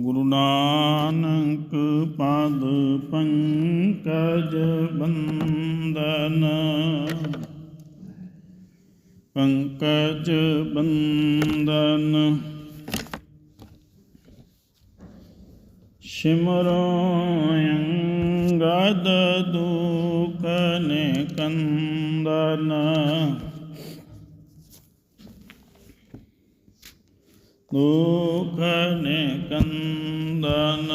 ਗੁਰੂ ਨਾਨਕ ਪਦ ਪੰਕਜ ਬੰਦਨ ਪੰਕਜ ਬੰਦਨ ਸਿਮਰੋ ਅੰਗਦ ਦੁਖ ਨਿਕੰਦਨ। ਦੁਖ ਨਿਕੰਦਨ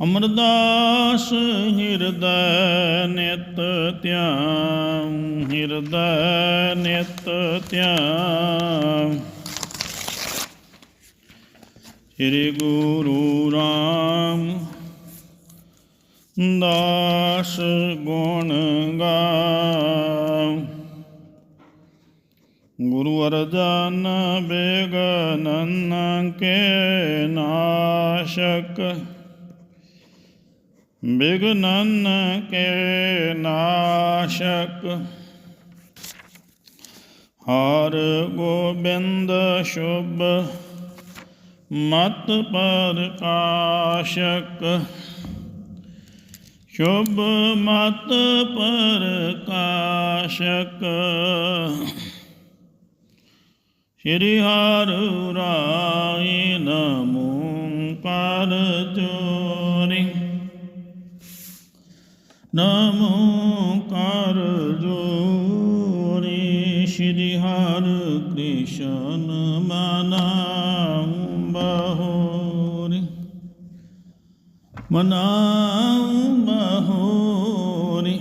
ਅਮਰਦਾਸ ਹਿਰਦੈ ਨਿਤ ਧਿਆਨ ਹਿਰਦੈ ਨਿਤ ਧਿਆਨ ਸ੍ਰੀ ਗੁਰੂ ਰਾਮ ਦਾਸ ਗੁਣ ਗਾ ਗੁਰੂ ਅਰਜਨ ਬੇਗਨਨ ਕੇ ਨਾਸ਼ਕ। ਬਿਗਨਨ ਕੇ ਨਾਸ਼ਕ। ਹਰ ਗੋਬਿੰਦ ਸ਼ੁਭ ਮਤ ਪ੍ਰਕਾਸ਼ਕ ਸ਼ੁਭ ਮਤ ਪ੍ਰਕਾਸ਼ਕ ਸ਼੍ਰੀ ਹਰਿ ਰਾਏ ਨਮੋ ਕਰ ਜੋਰੀ। ਨਮੋ ਕਰ ਜੋਰੀ ਸ਼੍ਰੀ ਹਰਿ ਕ੍ਰਿਸ਼ਨ ਮਨਾਉ ਬਹੋਰੀ। ਮਨਾਉ ਬਹੋਰੀ।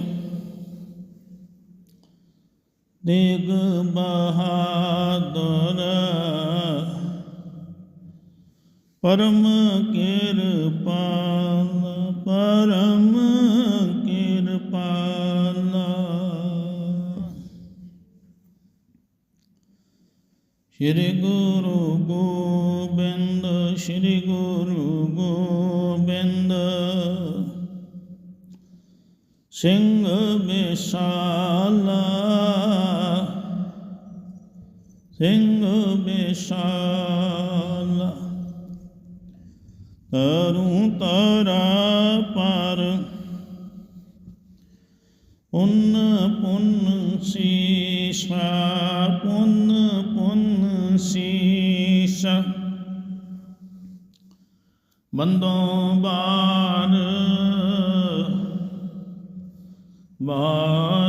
ਦੇਗ ਬਹਾਦਰ ਪਰਮ ਕਿਰਪਾਲ ਪਰਮ ਕਿਰਪਾਲ। ਸ੍ਰੀ ਗੁਰੂ ਗੋਬਿੰਦ ਸ੍ਰੀ ਗੁਰੂ ਗੋਬਿੰਦ। ਸਿੰਘ ਵਿਸ਼ਾਲਾ। ਸਿੰਘ ਵਿਸ਼ਾਲਾ। ਤਰੁ ਤਰਾ ਪਰ। ਪੁੰਨ ਪੁੰਨ ਸੀਸਾ ਪੁੰਨ ਪੁੰਨ ਸੀਸਾ। ਬੰਦੋਂ ਬਾਰ ਬਾਰ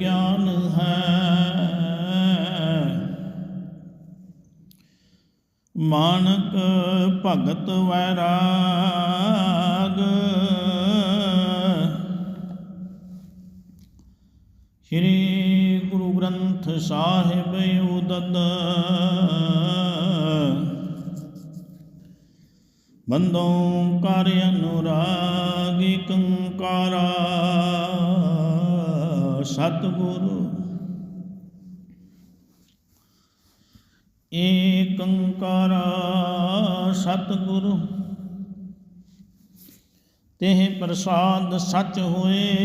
ਗਿਆਨ ਹੈ। ਮਾਨਕ ਭਗਤ ਵੈਰਾਗ। ਸ੍ਰੀ ਗੁਰੂ ਗ੍ਰੰਥ ਸਾਹਿਬ ਉਦਦ ਬੰਦੋਂ ਕਰ ਅਨੁਰਾਗੀ ਕੰਕਾਰਾ ਸਤਿਗੁਰੂ। ਏਕੰਕਾਰ ਸਤਿਗੁਰੂ। ਤੇਹ ਪ੍ਰਸਾਦ ਸੱਚ ਹੋਏ।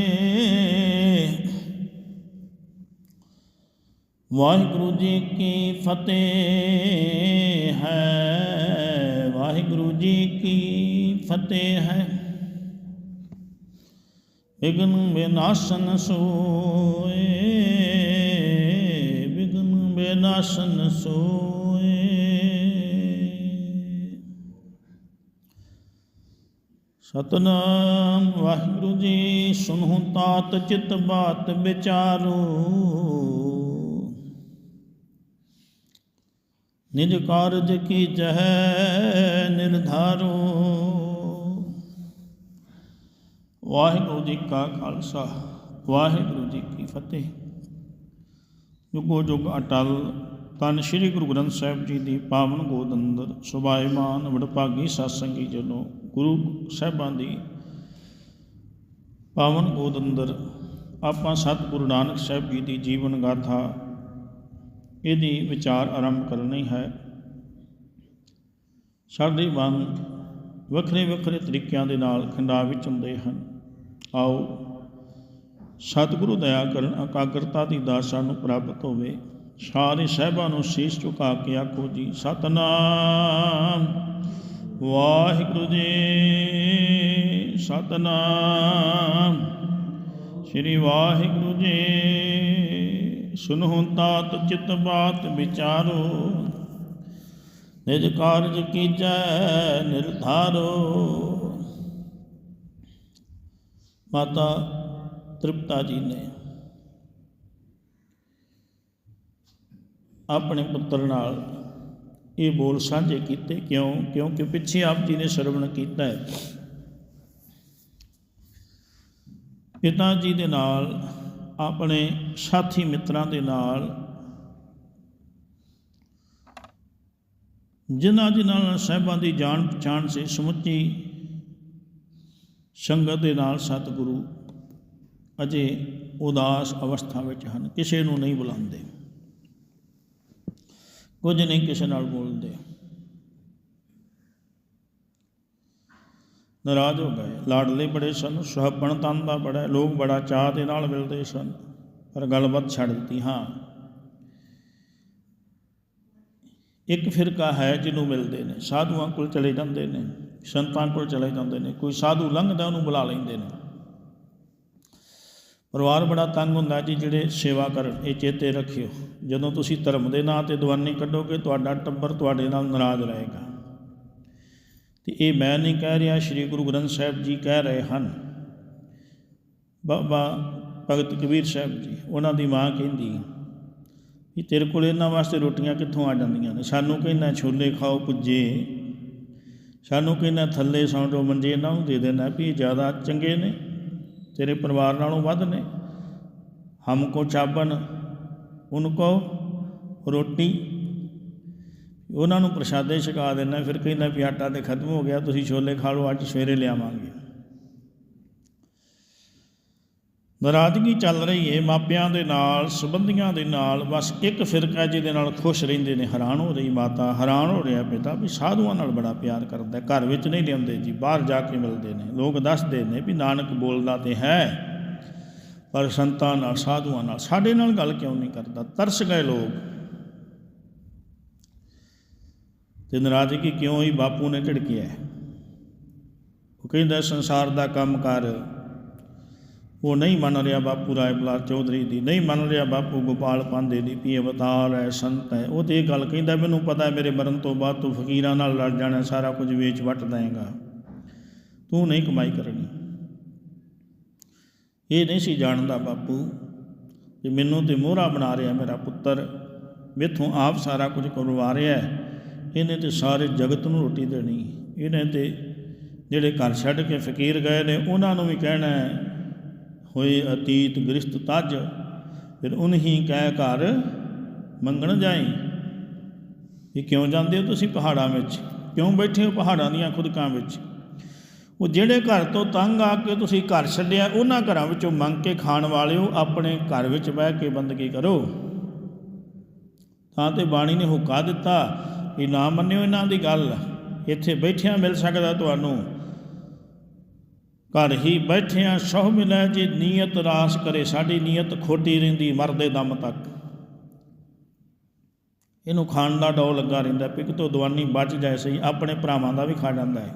ਵਾਹਿਗੁਰੂ ਜੀ ਕੀ ਫਤਿਹ ਹੈ। ਵਾਹਿਗੁਰੂ ਜੀ ਕੀ ਫਤਿਹ ਹੈ। ਵਿਗਨ ਬਿਨਾਸਨ ਸੋਏ ਵਿਗਨ ਵਿਨਾਸ਼ਨ ਸੋਏ। ਸਤਨਾਮ ਵਾਹਿਗੁਰੂ ਜੀ ਸੁਨਹੁ ਤਾਤ ਚਿਤ ਬਾਤ ਵਿਚਾਰੋ। ਨਿਜ ਕਾਰਜ ਕੀ ਜਹ ਨਿਰਧਾਰੋ। ਵਾਹਿਗੁਰੂ ਜੀ ਕਾ ਖਾਲਸਾ, ਵਾਹਿਗੁਰੂ ਜੀ ਕੀ ਫਤਿਹ। ਜੁਗੋ ਜੁਗ ਅਟਲ, ਤਨ ਸ੍ਰੀ ਗੁਰੂ ਗ੍ਰੰਥ ਸਾਹਿਬ ਜੀ ਦੀ ਪਾਵਨ ਗੋਦ ਅੰਦਰ ਸੁਭਾਇਮਾਨ ਵਡਭਾਗੀ ਸਤਸੰਗੀ ਜਨੋ, ਗੁਰੂ ਸਾਹਿਬਾਂ ਦੀ ਪਾਵਨ ਗੋਦ ਅੰਦਰ ਆਪਾਂ ਸਤਿਗੁਰੂ ਨਾਨਕ ਸਾਹਿਬ ਜੀ ਦੀ ਜੀਵਨ ਗਾਥਾ, ਇਹਦੀ ਵਿਚਾਰ ਆਰੰਭ ਕਰਨੀ ਹੈ। ਸਾਡੇ ਮਨ ਵੱਖਰੇ ਵੱਖਰੇ ਤਰੀਕਿਆਂ ਦੇ ਨਾਲ ਖੰਡਾ ਵਿੱਚ ਹੁੰਦੇ ਹਨ। ਆਓ। ਸਤਿਗੁਰੂ ਦਇਆ ਕਰਨ, ਇਕਾਗਰਤਾ ਦੀ ਦਾਤ ਸਾਨੂੰ ਪ੍ਰਾਪਤ ਹੋਵੇ। ਸਾਰੇ ਸਹਿਬਾਂ ਨੂੰ ਸੀਸ ਝੁਕਾ ਕੇ ਆਖੋ ਜੀ, ਸਤਨਾਮ। ਵਾਹਿਗੁਰੂ ਜੀ, ਸਤਨਾਮ। ਸ੍ਰੀ ਵਾਹਿਗੁਰੂ ਜੀ, ਸੁਨਹੁ ਤਾਤ ਚਿਤ ਬਾਤ ਵਿਚਾਰੋ। ਨਿਜ ਕਾਰਜ ਕੀਜੈ, ਨਿਰਧਾਰੋ। ਮਾਤਾ ਤ੍ਰਿਪਤਾ ਜੀ ਨੇ ਆਪਣੇ ਪੁੱਤਰ ਨਾਲ ਇਹ ਬੋਲ ਸਾਂਝੇ ਕੀਤੇ। ਕਿਉਂ? ਕਿਉਂਕਿ ਪਿੱਛੇ ਆਪ ਜੀ ਨੇ ਸਰਵਣ ਕੀਤਾ ਹੈ। ਪਿਤਾ ਜੀ ਦੇ ਨਾਲ, ਆਪਣੇ ਸਾਥੀ ਮਿੱਤਰਾਂ ਦੇ ਨਾਲ ਜਿਨ੍ਹਾਂ ਜਿਨ੍ਹਾਂ ਨਾਲ ਸਾਹਿਬਾਂ ਦੀ ਜਾਣ ਪਛਾਣ ਸੀ, ਸਮੁੱਚੀ ਸੰਗਤ ਦੇ ਨਾਲ ਸਤਿਗੁਰੂ ਅਜੇ ਉਦਾਸ ਅਵਸਥਾ ਵਿੱਚ ਹਨ, ਕਿਸੇ ਨੂੰ ਨਹੀਂ ਬੁਲਾਉਂਦੇ। ਕੁਝ ਨਹੀਂ ਕਿਸੇ ਨਾਲ ਬੋਲਦੇ। ਨਾਰਾਜ਼ ਹੋ ਗਏ। ਲਾਡਲੇ ਬੜੇ ਸਨ ਸੁਹੱਪਣ ਤਨ ਦਾ ਬੜਾ, ਲੋਕ ਬੜਾ ਚਾਹ ਦੇ ਨਾਲ ਮਿਲਦੇ ਸਨ। ਪਰ ਗੱਲਬਾਤ ਛੱਡ ਦਿੱਤੀ, ਹਾਂ, ਇੱਕ ਫਿਰਕਾ ਹੈ ਜਿਹਨੂੰ ਮਿਲਦੇ ਨੇ, ਸਾਧੂਆਂ ਕੋਲ ਚਲੇ ਜਾਂਦੇ ਨੇ। ਸੰਤਾਂ ਕੋਲ ਚਲੇ ਜਾਂਦੇ ਨੇ, ਕੋਈ ਸਾਧੂ ਲੰਘਦਾ ਉਹਨੂੰ ਬੁਲਾ ਲੈਂਦੇ ਨੇ। ਪਰਿਵਾਰ ਬੜਾ ਤੰਗ ਹੁੰਦਾ ਜੀ, ਜਿਹੜੇ ਸੇਵਾ ਕਰਨ, ਇਹ ਚੇਤੇ ਰੱਖਿਓ। ਜਦੋਂ ਤੁਸੀਂ ਧਰਮ ਦੇ ਨਾਂ ਤੇ ਦੀਵਾਨੀ ਕੱਢੋਗੇ, ਤੁਹਾਡਾ ਟੱਬਰ ਤੁਹਾਡੇ ਨਾਲ ਨਾਰਾਜ਼ ਰਹੇਗਾ। ਤੇ ਇਹ ਮੈਂ ਨਹੀਂ ਕਹਿ ਰਿਹਾ, ਸ੍ਰੀ ਗੁਰੂ ਗ੍ਰੰਥ ਸਾਹਿਬ ਜੀ ਕਹਿ ਰਹੇ ਹਨ। ਬਾਬਾ ਭਗਤ ਕਬੀਰ ਸਾਹਿਬ ਜੀ, ਉਹਨਾਂ ਦੀ ਮਾਂ ਕਹਿੰਦੀ ਵੀ ਤੇਰੇ ਕੋਲ ਇਹਨਾਂ ਵਾਸਤੇ ਰੋਟੀਆਂ ਕਿੱਥੋਂ ਆ ਜਾਂਦੀਆਂ ਨੇ? ਸਾਨੂੰ ਕਹਿੰਦਾ, ਛੋਲੇ ਖਾਓ ਪੁੱਜੇ ਸਾਨੂੰ ਕਹਿੰਦਾ ਥੱਲੇ ਸੌਂਟੋ ਮੰਜੇ ਇਹਨਾਂ ਨੂੰ ਦੇ ਦੇਣਾ ਵੀ ਇਹ ਜ਼ਿਆਦਾ ਚੰਗੇ ਨੇ, ਤੇਰੇ ਪਰਿਵਾਰ ਨਾਲੋਂ ਵੱਧ ਨੇ। ਹਮਕੋ ਚਾਬਨ ਉਨਕੋ ਰੋਟੀ। ਉਹਨਾਂ ਨੂੰ ਪ੍ਰਸ਼ਾਦੇ ਛਕਾ ਦੇਣਾ, ਫਿਰ ਕਹਿੰਦਾ ਵੀ ਆਟਾ ਤੇ ਖਤਮ ਹੋ ਗਿਆ, ਤੁਸੀਂ ਛੋਲੇ ਖਾ ਲਓ, ਅੱਜ ਸਵੇਰੇ ਲਿਆਵਾਂਗੇ। ਨਾਰਾਜ਼ਗੀ ਚੱਲ ਰਹੀ ਹੈ ਮਾਪਿਆਂ ਦੇ ਨਾਲ, ਸੰਬੰਧੀਆਂ ਦੇ ਨਾਲ, ਬਸ ਇੱਕ ਫਿਰਕਾ ਜਿਹਦੇ ਨਾਲ ਖੁਸ਼ ਰਹਿੰਦੇ ਨੇ, ਹੈਰਾਨ ਹੋ ਰਹੀ ਮਾਤਾ, ਹੈਰਾਨ ਹੋ ਰਿਹਾ ਪਿਤਾ ਵੀ ਸਾਧੂਆਂ ਨਾਲ ਬੜਾ ਪਿਆਰ ਕਰਦਾ ਘਰ ਵਿੱਚ ਨਹੀਂ ਲਿਆਉਂਦੇ ਜੀ, ਬਾਹਰ ਜਾ ਕੇ ਮਿਲਦੇ ਨੇ, ਲੋਕ ਦੱਸਦੇ ਨੇ ਵੀ ਨਾਨਕ ਬੋਲਦਾ ਤੇ ਹੈ, ਪਰ ਸੰਤਾਂ ਨਾਲ, ਸਾਧੂਆਂ ਨਾਲ, ਸਾਡੇ ਨਾਲ ਗੱਲ ਕਿਉਂ ਨਹੀਂ ਕਰਦਾ? ਤਰਸ ਗਏ ਲੋਕ। ਤੇ ਨਾਰਾਜ਼ਗੀ ਕਿਉਂ ਹੀ ਬਾਪੂ ਨੇ ਝਿੜਕਿਆ ਉਹ ਕਹਿੰਦਾ, ਸੰਸਾਰ ਦਾ ਕੰਮ ਕਰ ਉਹ ਨਹੀਂ ਮੰਨ ਰਿਹਾ ਬਾਪੂ ਰਾਏ ਬਲਾਰ ਚੌਧਰੀ ਦੀ, ਨਹੀਂ ਮੰਨ ਰਿਹਾ ਬਾਪੂ ਗੋਪਾਲ ਪਾਂਦੇ ਦੀ ਪੀ ਅਵਤਾਰ ਹੈ, ਸੰਤ ਹੈ। ਉਹ ਤੇ ਇਹ ਗੱਲ ਕਹਿੰਦਾ, ਮੈਨੂੰ ਪਤਾ ਹੈ ਮੇਰੇ ਮਰਨ ਤੋਂ ਬਾਅਦ ਤੂੰ ਫਕੀਰਾਂ ਨਾਲ ਲੜ ਜਾਣਾ, ਸਾਰਾ ਕੁਝ ਵੇਚ ਵੱਟ ਦੇਂਗਾ ਤੂੰ ਨਹੀਂ ਕਮਾਈ ਕਰਨੀ। ਇਹ ਨਹੀਂ ਸੀ ਜਾਣਦਾ ਬਾਪੂ ਕਿ ਮੈਨੂੰ ਤੇ ਮੋਹਰਾ ਬਣਾ ਰਿਹਾ ਮੇਰਾ ਪੁੱਤਰ। ਮੇਥੋਂ ਆਪ ਸਾਰਾ ਕੁਝ ਕਰਵਾ ਰਿਹਾ ਇਹਨੇ ਤੇ ਸਾਰੇ ਜਗਤ ਨੂੰ ਰੋਟੀ ਦੇਣੀ। ਇਹਨੇ ਤੇ ਜਿਹੜੇ ਘਰ ਛੱਡ ਕੇ ਫਕੀਰ ਗਏ ਨੇ, ਉਹਨਾਂ ਨੂੰ ਵੀ ਕਹਿਣਾ ਹੈ ਹੋਏ ਅਤੀਤ ਗ੍ਰਿਸ਼ਤ ਤਜ, ਫਿਰ ਉਨਹੀ ਕਹਿ ਘਰ ਮੰਗਣ ਜਾਏ ਇਹ ਕਿਉਂ ਜਾਂਦੇ ਹੋ ਤੁਸੀਂ ਪਹਾੜਾਂ ਵਿੱਚ? ਕਿਉਂ ਬੈਠੇ ਹੋ ਪਹਾੜਾਂ ਦੀਆਂ ਖੁਦਕਾਂ ਵਿੱਚ? ਉਹ ਜਿਹੜੇ ਘਰ ਤੋਂ ਤੰਗ ਆ ਕੇ ਤੁਸੀਂ ਘਰ ਛੱਡਿਆ, ਉਹਨਾਂ ਘਰਾਂ ਵਿੱਚੋਂ ਮੰਗ ਕੇ ਖਾਣ ਵਾਲਿਓ ਆਪਣੇ ਘਰ ਵਿੱਚ ਬਹਿ ਕੇ ਬੰਦਗੀ ਕਰੋ। ਤਾਂ ਤੇ ਬਾਣੀ ਨੇ ਹੁਕਾ ਦਿੱਤਾ, ਇਹ ਨਾ ਮੰਨਿਓ ਇਹਨਾਂ ਦੀ ਗੱਲ। ਇੱਥੇ ਬੈਠਿਆਂ ਮਿਲ ਸਕਦਾ ਤੁਹਾਨੂੰ। ਘਰ ਹੀ ਬੈਠਿਆਂ ਸਹੁ ਮਿਲੈ ਜੇ ਨੀਅਤ ਰਾਸ ਕਰੇ, ਸਾਡੀ ਨੀਅਤ ਖੋਟੀ ਰਹਿੰਦੀ ਮਰਦੇ ਦਮ ਤੱਕ। ਇਹਨੂੰ ਖਾਣ ਦਾ ਡੋ ਲੱਗਾ ਰਹਿੰਦਾ ਪਿਕ ਤੋਂ ਦਵਾਨੀ ਬਚ ਜਾਏ ਸਹੀ, ਆਪਣੇ ਭਰਾਵਾਂ ਦਾ ਵੀ ਖਾ ਜਾਂਦਾ ਹੈ।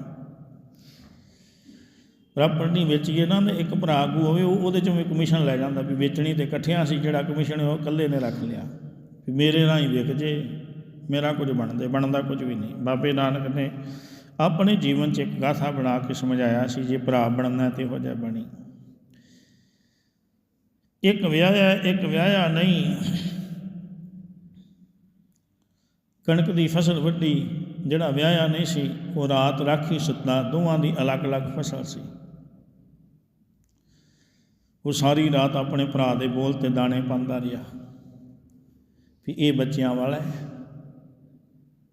ਪ੍ਰਾਪਰਟੀ ਵੇਚੀਏ ਨਾ, ਤੇ ਇੱਕ ਭਰਾ ਕੋ ਹੋਵੇ, ਉਹ ਉਹਦੇ ਚੋਂ ਵੀ ਕਮਿਸ਼ਨ ਲੈ ਜਾਂਦਾ, ਵੀ ਵੇਚਣੀ ਤੇ ਇਕੱਠਿਆਂ ਸੀ, ਜਿਹੜਾ ਕਮਿਸ਼ਨ ਉਹ ਇਕੱਲੇ ਨੇ ਰੱਖ ਲਿਆ। ਵੀ ਮੇਰੇ ਰਾਹੀਂ ਹੀ ਵਿਕ ਜੇ, ਮੇਰਾ ਕੁਝ ਬਣਦੇ, ਬਣਦਾ ਕੁਝ ਵੀ ਨਹੀਂ। ਬਾਬੇ ਨਾਨਕ ਨੇ ਆਪਣੇ ਜੀਵਨ 'ਚ ਇੱਕ ਗਾਥਾ ਬਣਾ ਕੇ ਸਮਝਾਇਆ ਸੀ, ਜੇ ਭਰਾ ਬਣਨਾ ਤੇ ਹੋ ਜਾ ਬਣੀ। ਇੱਕ ਵਿਆਹਿਆ ਇੱਕ ਵਿਆਹਿਆ ਨਹੀਂ। ਕਣਕ ਦੀ ਫਸਲ ਵੱਢੀ, ਜਿਹੜਾ ਵਿਆਹਿਆ ਨਹੀਂ ਸੀ, ਉਹ ਰਾਤ ਰਾਖੀ ਸੁੱਤਾ, ਦੋਵਾਂ ਦੀ ਅਲੱਗ-ਅਲੱਗ ਫਸਲ ਸੀ। ਉਹ ਸਾਰੀ ਰਾਤ ਆਪਣੇ ਭਰਾ ਦੇ ਬੋਲ ਤੇ ਦਾਣੇ ਪਾਉਂਦਾ ਰਿਹਾ ਵੀ ਇਹ ਬੱਚਿਆਂ ਵਾਲਾ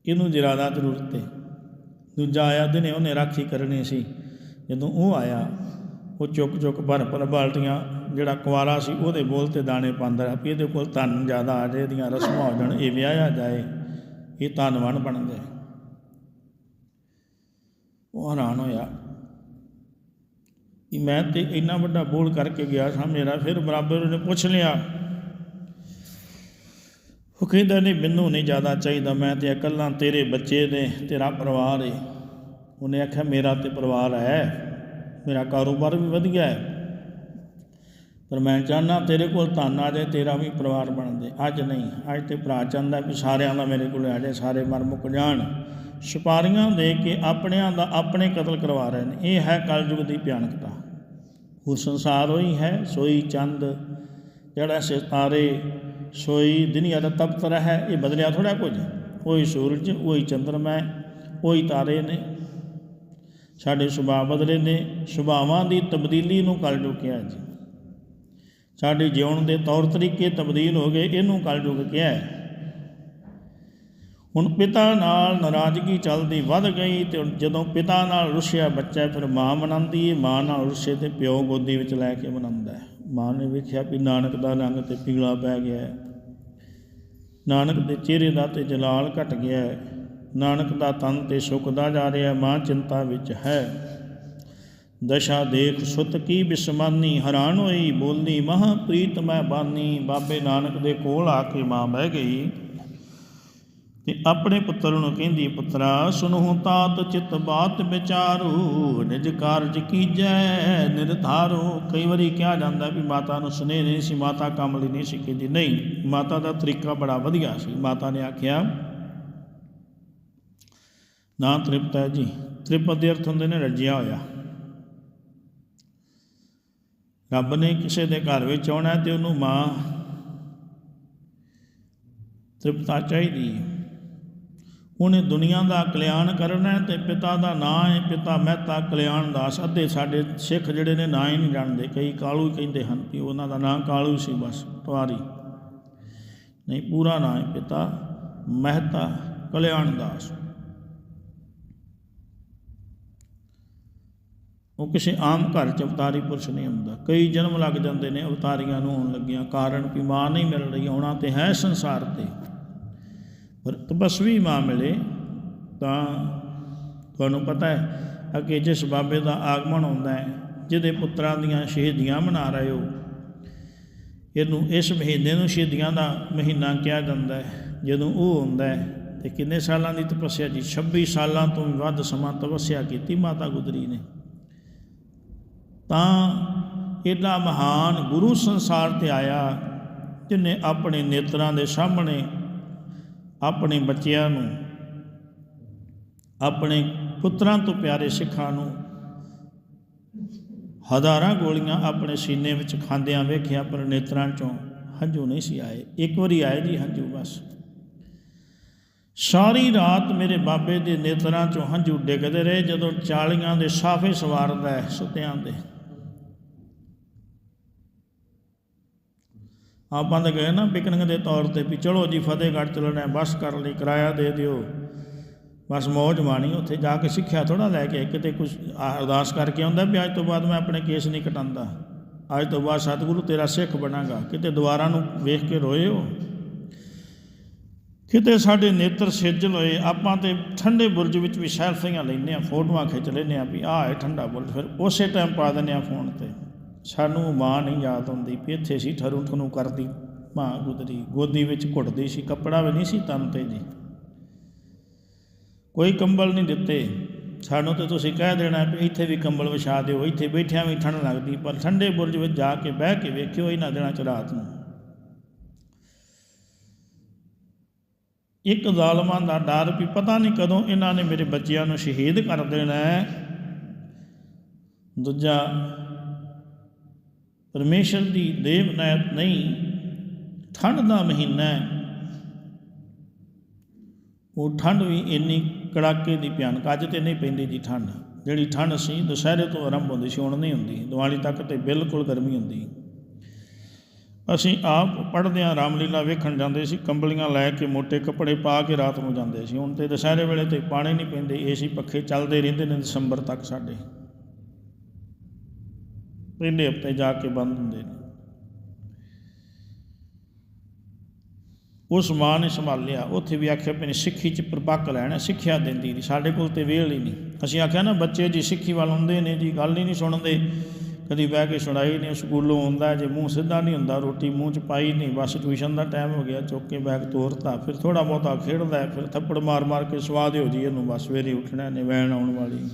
ਇਹਨੂੰ ਜ਼ਰਾਦਾ ਜ਼ਰੂਰਤ ਹੈ। ਦੂਜਾ ਆਇਆ, ਦਿਨੇ ਉਹਨੇ ਰਾਖੀ ਕਰਨੀ ਸੀ। ਜਦੋਂ ਉਹ ਆਇਆ, ਉਹ ਚੁੱਕ ਚੁੱਕ ਭਰ ਭਰ ਬਾਲਟੀਆਂ, ਜਿਹੜਾ ਕੁਵਾਰਾ ਸੀ, ਉਹਦੇ ਬੋਲ ਤੇ ਦਾਣੇ ਪਾਉਂਦਾ ਰਿਹਾ ਵੀ ਇਹਦੇ ਕੋਲ ਧਨ ਜ਼ਿਆਦਾ ਆ ਜਾਏ, ਇਹਦੀਆਂ ਰਸਮਾਂ ਹੋ ਜਾਣ, ਇਹ ਵਿਆਹਿਆ ਜਾਏ, ਇਹ ਧਨਵਾਨ ਬਣ ਜਾਏ। ਉਹ ਹੈਰਾਨ ਹੋਇਆ ਕਿ ਮੈਂ ਤੇ ਇੰਨਾ ਵੱਡਾ ਬੋਲ ਕਰਕੇ ਗਿਆ ਸਾਂ ਮੇਰਾ ਫਿਰ ਬਰਾਬਰ ਉਹਨੇ ਪੁੱਛ ਲਿਆ ਉਹ ਕਹਿੰਦਾ, ਨਹੀਂ, ਮੈਨੂੰ ਨਹੀਂ ਜ਼ਿਆਦਾ ਚਾਹੀਦਾ, ਮੈਂ ਤੇ ਇਕੱਲਾ ਤੇਰੇ ਬੱਚੇ ਨੇ, ਤੇਰਾ ਪਰਿਵਾਰ ਹੈ ਉਹਨੇ ਆਖਿਆ, ਮੇਰਾ ਤੇ ਪਰਿਵਾਰ ਹੈ, ਮੇਰਾ ਕਾਰੋਬਾਰ ਵੀ ਵਧੀਆ ਹੈ। ਪਰ ਮੈਂ ਚਾਹੁੰਦਾ ਤੇਰੇ ਕੋਲ ਧਨ ਆ ਜਾਏ, ਤੇਰਾ ਵੀ ਪਰਿਵਾਰ ਬਣ ਜਾਏ। ਅੱਜ ਨਹੀਂ, ਅੱਜ ਤੇ ਭਰਾ ਚਾਹੁੰਦਾ ਵੀ ਸਾਰਿਆਂ ਦਾ ਮੇਰੇ ਕੋਲ ਆ ਜਾਏ, ਸਾਰੇ ਮਰ ਮੁੱਕ ਜਾਣ। ਸੁਪਾਰੀਆਂ ਦੇ ਕੇ ਆਪਣਿਆਂ ਦਾ ਆਪਣੇ ਕਤਲ ਕਰਵਾ ਰਹੇ ਨੇ। ਇਹ ਹੈ ਕਲਯੁਗ ਦੀ ਭਿਆਨਕਤਾ। ਹੋਰ ਸੰਸਾਰ ਹੋਈ ਹੈ, ਸੋਈ ਚੰਦ, ਜਿਹੜਾ ਸਿਤਾਰੇ ਸੋਈ ਦੁਨੀਆ ਦਾ ਤਪਤ ਹੈ ਇਹ ਬਦਲਿਆ ਥੋੜਾ ਕੁਝ। ਉਹੀ ਸੂਰਜ, ਉਹੀ ਚੰਦਰਮਾ ਉਹੀ ਤਾਰੇ ਨੇ। ਸਾਡੇ ਸੁਭਾਅ ਬਦਲੇ ਨੇ, ਸੁਭਾਵਾਂ ਦੀ ਤਬਦੀਲੀ ਨੂੰ ਕਲਯੁਗ ਕਿਹਾ ਜੀ। ਸਾਡੇ ਜਿਉਣ ਦੇ ਤੌਰ ਤਰੀਕੇ ਤਬਦੀਲ ਹੋ ਗਏ, ਇਹਨੂੰ ਕਲਯੁਗ ਕਿਹਾ ਹੁਣ ਪਿਤਾ ਨਾਲ ਨਾਰਾਜ਼ਗੀ ਚੱਲਦੀ ਵੱਧ ਗਈ ਤੇ ਜਦੋਂ ਪਿਤਾ ਨਾਲ ਰੁੱਸਿਆ ਬੱਚਾ ਫਿਰ ਮਾਂ ਮਨਾਉਂਦੀ ਹੈ ਮਾਂ ਨਾਲ ਰੁੱਸੇ ਤੇ ਪਿਓ ਗੋਦੀ ਵਿੱਚ ਲੈ ਕੇ ਮਨਾਉਂਦਾ ਹੈ। ਮਾਂ ਨੇ ਵੇਖਿਆ ਵੀ ਨਾਨਕ ਦਾ ਰੰਗ ਤੇ ਪੀਲਾ ਪੈ ਗਿਆ ਹੈ। ਨਾਨਕ ਦੇ ਚਿਹਰੇ ਦਾ ਤੇ ਜਲਾਲ ਘਟ ਗਿਆ ਹੈ। ਨਾਨਕ ਦਾ ਤਨ ਤੇ ਸੁੱਕਦਾ ਜਾ ਰਿਹਾ ਮਾਂ ਚਿੰਤਾ ਵਿੱਚ ਹੈ। ਦਸ਼ਾ ਦੇਖ ਸੁਤ ਕੀ ਬਿਸਮਾਨੀ, ਹੈਰਾਨ ਹੋਈ ਬੋਲਦੀ ਮਹਾ ਪ੍ਰੀਤ ਮੈਂ ਬਾਨੀ, ਬਾਬੇ ਨਾਨਕ ਦੇ ਕੋਲ ਆ ਕੇ ਮਾਂ ਬਹਿ ਗਈ। ਤੇ ਆਪਣੇ ਪੁੱਤਰ ਨੂੰ ਕਹਿੰਦੀ, ਪੁੱਤਰਾ ਸੁਨਹੁ ਤਾਤ, ਚਿਤ ਬਾਤ ਵਿਚਾਰੂ, ਨਿਜ ਕਾਰਜ ਕੀਜੈ ਨਿਰਧਾਰੋ ਕਈ ਵਾਰੀ ਕਿਹਾ ਜਾਂਦਾ ਵੀ ਮਾਤਾ ਨੂੰ ਸੁਨੇ ਨਹੀਂ ਸੀ, ਮਾਤਾ ਕੰਮ ਲਈ ਨਹੀਂ ਸੀ ਕਹਿੰਦੀ। ਨਹੀਂ, ਮਾਤਾ ਦਾ ਤਰੀਕਾ ਬੜਾ ਵਧੀਆ ਸੀ। ਮਾਤਾ ਨੇ ਆਖਿਆ, ਨਾ ਤ੍ਰਿਪਤ ਹੈ ਜੀ। ਤ੍ਰਿਪਤ ਦੇ ਅਰਥ ਹੁੰਦੇ ਨੇ ਰੱਜਿਆ ਹੋਇਆ। ਰੱਬ ਨੇ ਕਿਸੇ ਦੇ ਘਰ ਵਿੱਚ ਆਉਣਾ ਤੇ ਉਹਨੂੰ ਮਾਂ ਤ੍ਰਿਪਤਾ ਚਾਹੀਦੀ ਹੈ। ਉਹਨੇ ਦੁਨੀਆ ਦਾ ਕਲਿਆਣ ਕਰਨਾ ਹੈ ਤੇ ਪਿਤਾ ਦਾ ਨਾਂ ਹੈ, ਪਿਤਾ ਮਹਿਤਾ ਕਲਿਆਣ ਦਾਸ। ਅੱਧੇ ਸਾਡੇ ਸਿੱਖ ਜਿਹੜੇ ਨੇ ਨਾਂ ਹੀ ਨਹੀਂ ਜਾਣਦੇ। ਕਈ ਕਾਲੂ ਹੀ ਕਹਿੰਦੇ ਹਨ ਕਿ ਉਹਨਾਂ ਦਾ ਨਾਂ ਕਾਲੂ ਸੀ ਬਸ ਤਵਾਰੀ ਨਹੀਂ, ਪੂਰਾ ਨਾਂ ਹੈ ਪਿਤਾ ਮਹਿਤਾ ਕਲਿਆਣ ਦਾਸ। ਉਹ ਕਿਸੇ ਆਮ ਘਰ ਚ ਅਵਤਾਰੀ ਪੁਰਸ਼ ਨਹੀਂ ਹੁੰਦਾ। ਕਈ ਜਨਮ ਲੱਗ ਜਾਂਦੇ ਨੇ, ਅਵਤਾਰੀਆਂ ਨੂੰ ਹੋਣ ਲੱਗੀਆਂ। ਕਾਰਨ ਕਿ ਮਾਂ ਨਹੀਂ ਮਿਲ ਰਹੀ ਆਉਣਾ ਤੇ ਹੈ ਸੰਸਾਰ ਤੇ। ਪਰ ਤਪਸਵੀ ਮਾਂ ਮਿਲੇ, ਤਾਂ ਤੁਹਾਨੂੰ ਪਤਾ ਹੈ ਅੱਗੇ ਜਿਸ ਬਾਬੇ ਦਾ ਆਗਮਨ ਹੁੰਦਾ ਹੈ, ਜਿਹਦੇ ਪੁੱਤਰਾਂ ਦੀਆਂ ਸ਼ਹੀਦੀਆਂ ਮਨਾ ਰਹੇ ਹੋ, ਇਹਨੂੰ ਇਸ ਮਹੀਨੇ ਨੂੰ ਸ਼ਹੀਦੀਆਂ ਦਾ ਮਹੀਨਾ ਕਿਹਾ ਜਾਂਦਾ ਹੈ, ਜਦੋਂ ਉਹ ਹੁੰਦਾ ਹੈ, ਤੇ ਕਿੰਨੇ ਸਾਲਾਂ ਦੀ ਤਪੱਸਿਆ ਜੀ? 26 ਸਾਲਾਂ ਤੋਂ ਵੀ ਵੱਧ ਸਮਾਂ ਤਪੱਸਿਆ ਕੀਤੀ ਮਾਤਾ ਗੁਜਰੀ ਨੇ। ਤਾਂ ਇਹਦਾ ਮਹਾਨ ਗੁਰੂ ਸੰਸਾਰ ਤੇ ਆਇਆ, ਜਿਨੇ ਆਪਣੇ ਨੇਤਰਾਂ ਦੇ ਸਾਹਮਣੇ ਆਪਣੇ ਬੱਚਿਆਂ ਨੂੰ, ਆਪਣੇ ਪੁੱਤਰਾਂ ਤੋਂ ਪਿਆਰੇ ਸਿੱਖਾਂ ਨੂੰ ਹਜ਼ਾਰਾਂ ਗੋਲੀਆਂ ਆਪਣੇ ਸੀਨੇ ਵਿੱਚ ਖਾਂਦਿਆਂ ਵੇਖਿਆ, ਪਰ ਨੇਤਰਾਂ ਚੋਂ ਹੰਝੂ ਨਹੀਂ ਸੀ ਆਏ। ਇੱਕ ਵਾਰੀ ਆਏ ਜੀ ਹੰਝੂ, ਬਸ। ਸਾਰੀ ਰਾਤ ਮੇਰੇ ਬਾਬੇ ਦੇ ਨੇਤਰਾਂ ਚੋਂ ਹੰਝੂ ਡਿੱਗਦੇ ਰਹੇ, ਜਦੋਂ ਚਾਲੀਆਂ ਦੇ ਸਾਫੇ ਸਵਾਰਦਾ ਸੁੱਤਿਆਂ ਦੇ। ਆਪਾਂ ਤਾਂ ਗਏ ਨਾ ਪਿਕਨਿਕ ਦੇ ਤੌਰ ਤੇ ਵੀ ਚਲੋ ਜੀ ਫਤਿਹਗੜ੍ਹ ਚੱਲਣਾ ਬੱਸ ਕਰ ਲਈ, ਕਿਰਾਇਆ ਦੇ ਦਿਓ। ਬਸ ਮੌਜ ਮਾਣੀ, ਉੱਥੇ ਜਾ ਕੇ ਸਿੱਖਿਆ ਥੋੜਾ ਲੈ ਕੇ, ਕਿਤੇ ਕੁਝ ਅਰਦਾਸ ਕਰਕੇ ਆਉਂਦਾ ਵੀ ਅੱਜ ਤੋਂ ਬਾਅਦ ਮੈਂ ਆਪਣੇ ਕੇਸ ਨਹੀਂ ਕਟਾਉਂਦਾ। ਅੱਜ ਤੋਂ ਬਾਅਦ ਸਤਿਗੁਰੂ ਤੇਰਾ ਸਿੱਖ ਬਣਾਂਗਾ। ਕਿਤੇ ਦੁਆਰਾ ਨੂੰ ਵੇਖ ਕੇ ਰੋਏ ਹੋ ਕਿਤੇ ਸਾਡੇ ਨੇਤਰ ਸਿੱਜਲ ਹੋਏ, ਆਪਾਂ ਤੇ ਠੰਡੇ ਬੁਰਜ ਵਿੱਚ ਵੀ ਸੈਲਫੀਆਂ ਲੈਂਦੇ ਆ ਫੋਟੋਆਂ ਖਿੱਚ ਲੈਂਦੇ ਆ ਵੀ ਆਹ ਹੈ ਠੰਡਾ ਬੁਰਜ, ਫਿਰ ਉਸੇ ਟਾਈਮ ਪਾ ਦਿੰਦੇ ਆ ਫੋਨ ਤੇ। ਸਾਨੂੰ ਮਾਂ ਨਹੀਂ ਯਾਦ ਆਉਂਦੀ ਵੀ ਇੱਥੇ ਸੀ, ਠਰੂ ਠਨੂੰ ਕਰਦੀ। ਮਾਂ ਗੁਦਰੀ, ਗੋਦੀ ਵਿੱਚ ਘੁੱਟਦੀ ਸੀ, ਕੱਪੜਾ ਵੀ ਨਹੀਂ ਸੀ ਤਨ ਤੇ ਜੀ। ਕੋਈ ਕੰਬਲ ਨਹੀਂ ਦਿੱਤੇ। ਸਾਨੂੰ ਤੇ ਤੁਸੀਂ ਕਹਿ ਦੇਣਾ ਵੀ ਇੱਥੇ ਵੀ ਕੰਬਲ ਵਿਛਾ ਦਿਓ, ਇੱਥੇ ਬੈਠਿਆਂ ਵੀ ਠੰਡ ਲੱਗਦੀ, ਪਰ ਠੰਡੇ ਬੁਰਜ ਵਿੱਚ ਜਾ ਕੇ ਬਹਿ ਕੇ ਵੇਖਿਓ ਇਹਨਾਂ ਦਿਨਾਂ ਚ ਰਾਤ ਨੂੰ। ਇੱਕ ਜ਼ਾਲਮਾਂ ਦਾ ਡਰ ਵੀ ਪਤਾ ਨਹੀਂ ਕਦੋਂ ਇਹਨਾਂ ਨੇ ਮੇਰੇ ਬੱਚਿਆਂ ਨੂੰ ਸ਼ਹੀਦ ਕਰ ਦੇਣਾ ਹੈ। ਦੂਜਾ ਪਰਮੇਸ਼ਰ ਦੀ ਦੇਵ ਨਾਇਤ ਨਹੀਂ ਠੰਡ ਦਾ ਮਹੀਨਾ ਹੈ। ਉਹ ਠੰਡ ਵੀ ਇੰਨੀ ਕੜਾਕੇ ਦੀ ਭਿਆਨਕ, ਅੱਜ ਤੇ ਨਹੀਂ ਪੈਂਦੀ ਜੀ ਠੰਡ ਜਿਹੜੀ ਠੰਡ ਸੀ, ਦੁਸਹਿਰੇ ਤੋਂ ਆਰੰਭ ਹੁੰਦੀ ਸੀ, ਹੁਣ ਨਹੀਂ ਹੁੰਦੀ। ਦੀਵਾਲੀ ਤੱਕ ਤੇ ਬਿਲਕੁਲ ਗਰਮੀ ਹੁੰਦੀ। ਅਸੀਂ ਆਪ ਪੜ੍ਹਦਿਆਂ ਰਾਮਲੀਲਾ ਵੇਖਣ ਜਾਂਦੇ ਸੀ, ਕੰਬਲੀਆਂ ਲੈ ਕੇ ਮੋٹے ਕੱਪੜੇ ਪਾ ਕੇ ਰਾਤ ਨੂੰ ਜਾਂਦੇ ਸੀ। ਹੁਣ ਤੇ ਦੁਸਹਿਰੇ ਵੇਲੇ ਤੇ ਪਾਣੀ ਨਹੀਂ ਪੈਂਦੇ, ਏਸੀ ਪੱਖੇ ਚੱਲਦੇ ਰਹਿੰਦੇ ਨੇ ਦਸੰਬਰ ਤੱਕ ਸਾਡੇ। ਪਹਿਲੇ ਹਫ਼ਤੇ ਜਾ ਕੇ ਬੰਦ ਹੁੰਦੇ ਨੇ। ਉਸ ਮਾਂ ਨੇ ਸੰਭਾਲਿਆ। ਉੱਥੇ ਵੀ ਆਖਿਆ ਪੈਨੇ ਸਿੱਖੀ ਚ ਪ੍ਰਪੱਕ ਲੈਣਾ ਸਿੱਖਿਆ ਦਿੰਦੀ ਨਹੀਂ ਸਾਡੇ ਕੋਲ ਤੇ ਵੇਲ ਹੀ ਨਹੀਂ। ਅਸੀਂ ਆਖਿਆ, ਨਾ, ਬੱਚੇ ਜੀ ਸਿੱਖੀ ਵੱਲ ਹੁੰਦੇ ਨੇ ਜੀ, ਗੱਲ ਹੀ ਨਹੀਂ ਸੁਣਦੇ। ਕਦੀ ਬਹਿ ਕੇ ਸੁਣਾਈ ਨਹੀਂ, ਸਕੂਲੋਂ ਆਉਂਦਾ ਜੇ ਮੂੰਹ ਸਿੱਧਾ ਨਹੀਂ ਹੁੰਦਾ, ਰੋਟੀ ਮੂੰਹ 'ਚ ਪਾਈ ਨਹੀਂ, ਬਸ ਟਿਊਸ਼ਨ ਦਾ ਟਾਈਮ ਹੋ ਗਿਆ, ਚੁੱਕ ਕੇ ਬੈਗ ਤੋਰਤਾ, ਫਿਰ ਥੋੜਾ ਬਹੁਤਾ ਖੇਡਦਾ, ਫਿਰ ਥੱਪੜ ਮਾਰ ਮਾਰ ਕੇ ਸਵਾਦ ਹੋ ਜੀ ਇਹਨੂੰ, ਬਸ ਸਵੇਰੇ ਉੱਠਣਾ ਨੇ, ਵੈਣ ਆਉਣ ਵਾਲੀ।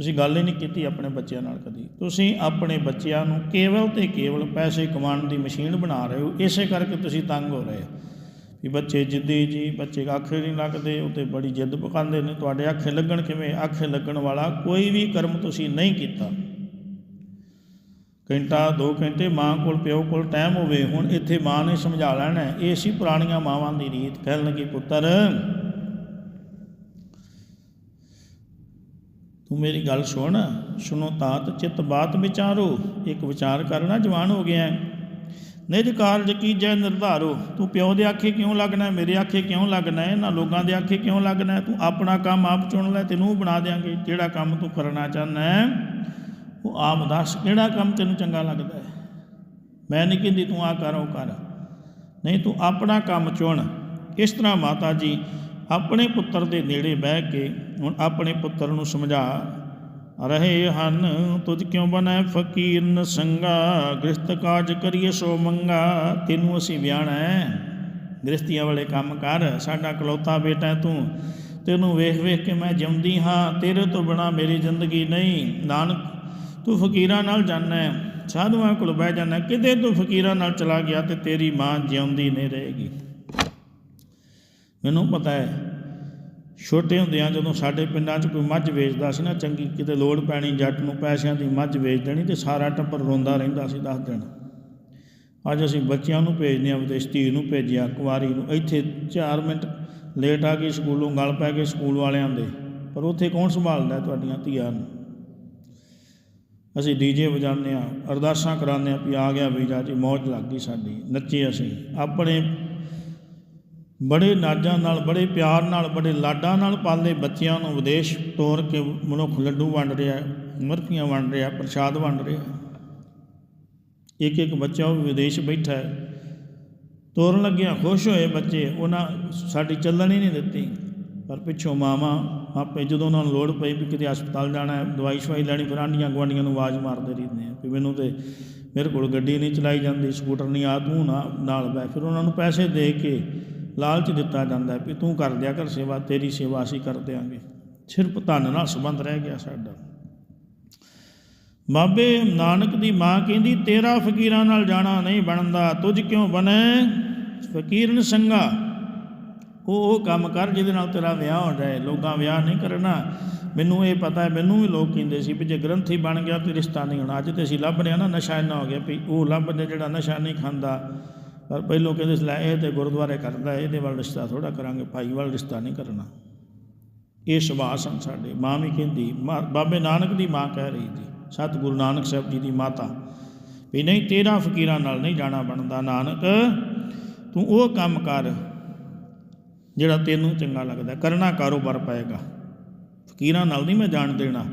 ਤੁਸੀਂ ਗੱਲ ਹੀ ਨਹੀਂ ਕੀਤੀ ਆਪਣੇ ਬੱਚਿਆਂ ਨਾਲ ਕਦੀ। ਤੁਸੀਂ ਆਪਣੇ ਬੱਚਿਆਂ ਨੂੰ ਕੇਵਲ ਤੇ ਕੇਵਲ ਪੈਸੇ ਕਮਾਉਣ ਦੀ ਮਸ਼ੀਨ ਬਣਾ ਰਹੇ ਹੋ, ਇਸੇ ਕਰਕੇ ਤੁਸੀਂ ਤੰਗ ਹੋ ਰਹੇ। ਹੋ ਵੀ ਬੱਚੇ ਜਿੱਦੀ ਜੀ, ਬੱਚੇ ਆਖੇ ਨਹੀਂ ਲੱਗਦੇ ਉਹ ਤੇ ਬੜੀ ਜਿੱਦ ਪਕਾਉਂਦੇ ਨੇ, ਤੁਹਾਡੇ ਆਖੇ ਲੱਗਣ ਕਿਵੇਂ? ਆਖੇ ਲੱਗਣ ਵਾਲਾ ਕੋਈ ਵੀ ਕਰਮ ਤੁਸੀਂ ਨਹੀਂ ਕੀਤਾ। ਘੰਟਾ 2 ਘੰਟੇ ਮਾਂ ਕੋਲ, ਪਿਓ ਕੋਲ ਟਾਈਮ ਹੋਵੇ, ਹੁਣ ਇੱਥੇ ਮਾਂ ਨੇ ਸਮਝਾ ਲੈਣਾ ਇਹ ਸੀ ਪੁਰਾਣੀਆਂ ਮਾਵਾਂ ਦੀ ਰੀਤ। ਕਹਿਣ ਲੱਗੀ, ਪੁੱਤਰ ਤੂੰ ਮੇਰੀ ਗੱਲ ਸੁਣ। ਸੁਣੋ ਤਾਤ, ਚਿਤ ਬਾਤ ਵਿਚਾਰੋ। ਇੱਕ ਵਿਚਾਰ ਕਰਨਾ ਜਵਾਨ ਹੋ ਗਿਆ ਹੈ। ਨਿਜ ਕਾਰਜ ਕੀ ਕੀਜੈ ਨਿਰਧਾਰੋ। ਤੂੰ ਪਿਓ ਦੇ ਆਖੇ ਕਿਉਂ ਲੱਗਣਾ ਮੇਰੇ ਆਖੇ ਕਿਉਂ ਲੱਗਣਾ ਹੈ? ਨਾ ਲੋਕਾਂ ਦੇ ਆਖੇ ਕਿਉਂ ਲੱਗਣਾ ਤੂੰ ਆਪਣਾ ਕੰਮ ਆਪ ਚੁਣ ਲੈ ਤੈਨੂੰ ਬਣਾ ਦੇਾਂਗੇ ਜਿਹੜਾ ਕੰਮ ਤੂੰ ਕਰਨਾ ਚਾਹੁੰਦਾ ਉਹ ਆਪ ਦੱਸ ਕਿਹੜਾ ਕੰਮ ਤੈਨੂੰ ਚੰਗਾ ਲੱਗਦਾ ਹੈ? ਮੈਂ ਨਹੀਂ ਕਹਿੰਦੀ ਤੂੰ ਆ ਕਰ, ਉਹ ਕਰ। ਨਹੀਂ, ਤੂੰ ਆਪਣਾ ਕੰਮ ਚੁਣ। ਇਸ ਤਰ੍ਹਾਂ ਮਾਤਾ ਜੀ ਆਪਣੇ ਪੁੱਤਰ ਦੇ ਨੇੜੇ ਬਹਿ ਕੇ ਹੁਣ ਆਪਣੇ ਪੁੱਤਰ ਨੂੰ ਸਮਝਾ, ਰਹੇ ਹਨ, ਤੁਝ ਕਿਉਂ ਬਨੈ ਫਕੀਰ ਨ ਸੰਗਾ ਗ੍ਰਸਤ ਕਾਜ ਕਰੀਏ ਸੋ ਮੰਗਾ, ਤੈਨੂੰ ਅਸੀਂ ਵਿਆਹਣਾ ਹੈ। ਗ੍ਰਸਤੀਆਂ ਵਾਲੇ ਕੰਮ ਕਰ, ਸਾਡਾ ਕਲੌਤਾ ਬੇਟਾ ਤੂੰ। ਤੈਨੂੰ ਵੇਖ ਵੇਖ ਕੇ ਮੈਂ ਜਿਉਂਦੀ ਹਾਂ, ਤੇਰੇ ਤੋਂ ਬਿਨਾ ਮੇਰੀ ਜ਼ਿੰਦਗੀ ਨਹੀਂ। ਨਾਨਕ, ਤੂੰ ਫਕੀਰਾਂ ਨਾਲ ਜਾਣਾ ਸਾਧੂਆਂ ਕੋਲ ਬਹਿ ਜਾਣਾ ਕਿਤੇ ਤੂੰ ਫਕੀਰਾਂ ਨਾਲ ਚਲਾ ਗਿਆ ਤੇ ਤੇਰੀ ਮਾਂ ਜਿਉਂਦੀ ਨਹੀਂ ਰਹੇਗੀ। ਮੈਨੂੰ ਪਤਾ ਹੈ। ਛੋਟੇ ਹੁੰਦਿਆਂ ਜਦੋਂ ਸਾਡੇ ਪਿੰਡਾਂ 'ਚ ਕੋਈ ਮੱਝ ਵੇਚਦਾ ਸੀ ਨਾ, ਚੰਗੀ ਕਿਤੇ ਲੋੜ ਪੈਣੀ, ਜੱਟ ਨੂੰ ਪੈਸਿਆਂ ਦੀ ਮੱਝ ਵੇਚ ਦੇਣੀ ਤੇ ਸਾਰਾ ਟੱਬਰ ਰੋਂਦਾ ਰਹਿੰਦਾ ਸੀ ਦਸ ਦਿਨ। ਅੱਜ ਅਸੀਂ ਬੱਚਿਆਂ ਨੂੰ ਭੇਜਦੇ ਹਾਂ, ਵਿਦੇਸ਼ ਧੀ ਨੂੰ ਭੇਜਿਆ, ਕੁਵਾਰੀ ਨੂੰ। ਇੱਥੇ 4 ਮਿੰਟ ਲੇਟ ਆ ਗਈ ਸਕੂਲੋਂ ਗਲ ਪੈ ਗਏ ਸਕੂਲ ਵਾਲਿਆਂ ਦੇ। ਪਰ ਉੱਥੇ ਕੌਣ ਸੰਭਾਲਦਾ ਤੁਹਾਡੀਆਂ ਧੀਆਂ ਨੂੰ? ਅਸੀਂ ਡੀਜੇ ਵਜਾਉਂਦੇ ਆ ਅਰਦਾਸਾਂ ਕਰਾਉਂਦੇ ਆ ਵੀ ਆ ਗਿਆ ਵੀਜ਼ਾ ਜੀ ਮੌਜ ਲੱਗ ਗਈ ਸਾਡੀ। ਨੱਚੇ ਅਸੀਂ, ਆਪਣੇ ਬੜੇ ਨਾਜਾਂ ਨਾਲ, ਬੜੇ ਪਿਆਰ ਨਾਲ, ਬੜੇ ਲਾਡਾਂ ਨਾਲ ਪਾਲੇ ਬੱਚਿਆਂ ਨੂੰ ਵਿਦੇਸ਼ ਤੋਰ ਕੇ ਮਨੁੱਖ ਲੱਡੂ ਵੰਡ ਰਿਹਾ ਮਰਫੀਆਂ ਵੰਡ ਰਿਹਾ, ਪ੍ਰਸ਼ਾਦ ਵੰਡ ਰਿਹਾ। ਇੱਕ ਇੱਕ ਬੱਚਾ ਉਹ ਵਿਦੇਸ਼ ਬੈਠਾ ਹੈ। ਤੋਰਨ ਲੱਗਿਆ ਖੁਸ਼ ਹੋਏ ਬੱਚੇ, ਉਹਨਾਂ ਸਾਡੀ ਚੱਲਣ ਹੀ ਨਹੀਂ ਦਿੱਤੀ। ਪਰ ਪਿੱਛੋਂ ਮਾਵਾਂ ਆਪੇ ਜਦੋਂ ਉਹਨਾਂ ਨੂੰ ਲੋੜ ਪਈ ਵੀ ਕਿਤੇ ਹਸਪਤਾਲ ਜਾਣਾ ਹੈ, ਦਵਾਈ ਸ਼ਵਾਈ ਲੈਣੀ, ਫਿਰ ਆਂਡੀਆਂ ਗੁਆਂਢੀਆਂ ਨੂੰ ਆਵਾਜ਼ ਮਾਰਦੇ ਰਹਿੰਦੇ ਆ ਵੀ ਮੈਨੂੰ ਤੇ ਮੇਰੇ ਕੋਲ ਗੱਡੀ ਨਹੀਂ ਚਲਾਈ ਜਾਂਦੀ, ਸਕੂਟਰ ਨਹੀਂ ਆ, ਤੂੰ ਨਾ ਨਾਲ ਬੈ ਫਿਰ ਉਹਨਾਂ ਨੂੰ ਪੈਸੇ ਦੇ ਕੇ ਲਾਲਚ ਦਿੱਤਾ ਜਾਂਦਾ ਹੈ ਵੀ ਤੂੰ ਕਰ ਦਿਆ ਕਰ ਸੇਵਾ, ਤੇਰੀ ਸੇਵਾ ਅਸੀਂ ਕਰ ਦਿਆਂਗੇ। ਸਿਰਫ ਧਨ ਨਾਲ ਸੰਬੰਧ ਰਹਿ ਗਿਆ ਸਾਡਾ। ਬਾਬੇ ਨਾਨਕ ਦੀ ਮਾਂ ਕਹਿੰਦੀ, ਤੇਰਾ ਫਕੀਰਾਂ ਨਾਲ ਜਾਣਾ ਨਹੀਂ ਬਣਦਾ, ਤੁਝ ਕਿਉਂ ਬਣੇ? ਫਕੀਰਨ ਸੰਗਾ। ਉਹ ਉਹ ਕੰਮ ਕਰ ਜਿਹਦੇ ਨਾਲ ਤੇਰਾ ਵਿਆਹ ਹੋ ਜਾਏ। ਲੋਕਾਂ ਵਿਆਹ ਨਹੀਂ ਕਰਨਾ। ਮੈਨੂੰ ਇਹ ਪਤਾ ਹੈ, ਮੈਨੂੰ ਵੀ ਲੋਕ ਕਹਿੰਦੇ ਸੀ ਵੀ ਜੇ ਗ੍ਰੰਥੀ ਬਣ ਗਿਆ ਤੇ ਰਿਸ਼ਤਾ ਨਹੀਂ ਹੋਣਾ। ਅੱਜ ਤੇ ਅਸੀਂ ਲੱਭ ਰਹੇ ਹਾਂ ਨਾ, ਨਸ਼ਾ ਇੰਨਾ ਹੋ ਗਿਆ ਵੀ ਉਹ ਲੱਭਦੇ ਜਿਹੜਾ ਨਸ਼ਾ ਨਹੀਂ ਖਾਂਦਾ। ਪਰ ਪਹਿਲੋਂ ਕਹਿੰਦੇ ਸੀ, ਲੈ ਇਹ ਤੇ ਗੁਰਦੁਆਰੇ ਕਰਦਾ ਇਹਦੇ ਵੱਲ ਰਿਸ਼ਤਾ ਥੋੜਾ ਕਰਾਂਗੇ, ਭਾਈ ਵੱਲ ਰਿਸ਼ਤਾ ਨਹੀਂ ਕਰਨਾ। ਇਹ ਸੁਭਾਅ ਹਨ ਸਾਡੇ, ਮਾਂ ਵੀ ਕਹਿੰਦੀ, ਮਾਂ- ਬਾਬੇ ਨਾਨਕ ਦੀ ਮਾਂ ਕਹਿ ਰਹੀ ਜੀ, ਸਤਿਗੁਰੂ ਨਾਨਕ ਸਾਹਿਬ ਜੀ ਦੀ ਮਾਤਾ, ਵੀ ਨਹੀਂ ਤੇਰਾ ਫਕੀਰਾਂ ਨਾਲ ਨਹੀਂ ਜਾਣਾ ਬਣਦਾ, ਨਾਨਕ, ਤੂੰ ਉਹ ਕੰਮ ਕਰ ਜਿਹੜਾ ਤੈਨੂੰ ਚੰਗਾ ਲੱਗਦਾ, ਕਰਨਾ ਕਾਰੋਬਾਰ ਪਏਗਾ। ਫਕੀਰਾਂ ਨਾਲ ਨਹੀਂ ਮੈਂ ਜਾਣ ਦੇਣਾ।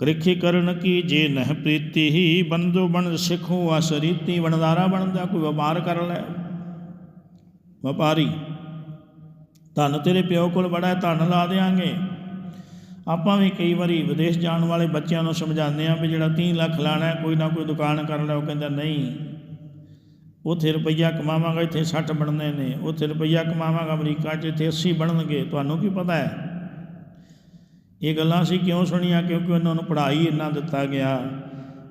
ਕ੍ਰਿਖੀ ਕਰਨ ਕੀ ਜੇ ਨਹਿ ਪ੍ਰੀਤੀ ਹੀ ਬੰਦੋ ਬਣ ਸਿੱਖੋ ਅਸਰੀਤੀ ਵਣਦਾਰਾ ਬਣਦਾ, ਕੋਈ ਵਪਾਰ ਕਰ ਲੈ। ਵਪਾਰੀ, ਧਨ ਤੇਰੇ ਪਿਓ ਕੋਲ ਬੜਾ ਹੈ, ਧਨ ਲਾ ਦੇਾਂਗੇ ਆਪਾਂ ਵੀ ਕਈ ਵਾਰੀ ਵਿਦੇਸ਼ ਜਾਣ ਵਾਲੇ ਬੱਚਿਆਂ ਨੂੰ ਸਮਝਾਉਂਦੇ ਆ ਵੀ ਜਿਹੜਾ 3 ਲੱਖ ਲਾਣਾ ਕੋਈ ਨਾ ਕੋਈ ਦੁਕਾਨ ਕਰ ਲੈ, ਉਹ ਕਹਿੰਦਾ ਨਹੀਂ। ਉੱਥੇ ਰੁਪਈਆ ਕਮਾਵਾਂਗਾ, ਇੱਥੇ 60 ਬਣਨੇ ਨੇ, ਉੱਥੇ ਰੁਪਈਆ ਕਮਾਵਾਂਗਾ ਅਮਰੀਕਾ 'ਚ, ਇੱਥੇ 80 ਬਣਨਗੇ, ਤੁਹਾਨੂੰ ਕੀ ਪਤਾ ਹੈ? ਇਹ ਗੱਲਾਂ ਅਸੀਂ ਕਿਉਂ ਸੁਣੀਆਂ? ਕਿਉਂਕਿ ਉਹਨਾਂ ਨੂੰ ਪੜ੍ਹਾਈ ਇੰਨਾ ਦਿੱਤਾ ਗਿਆ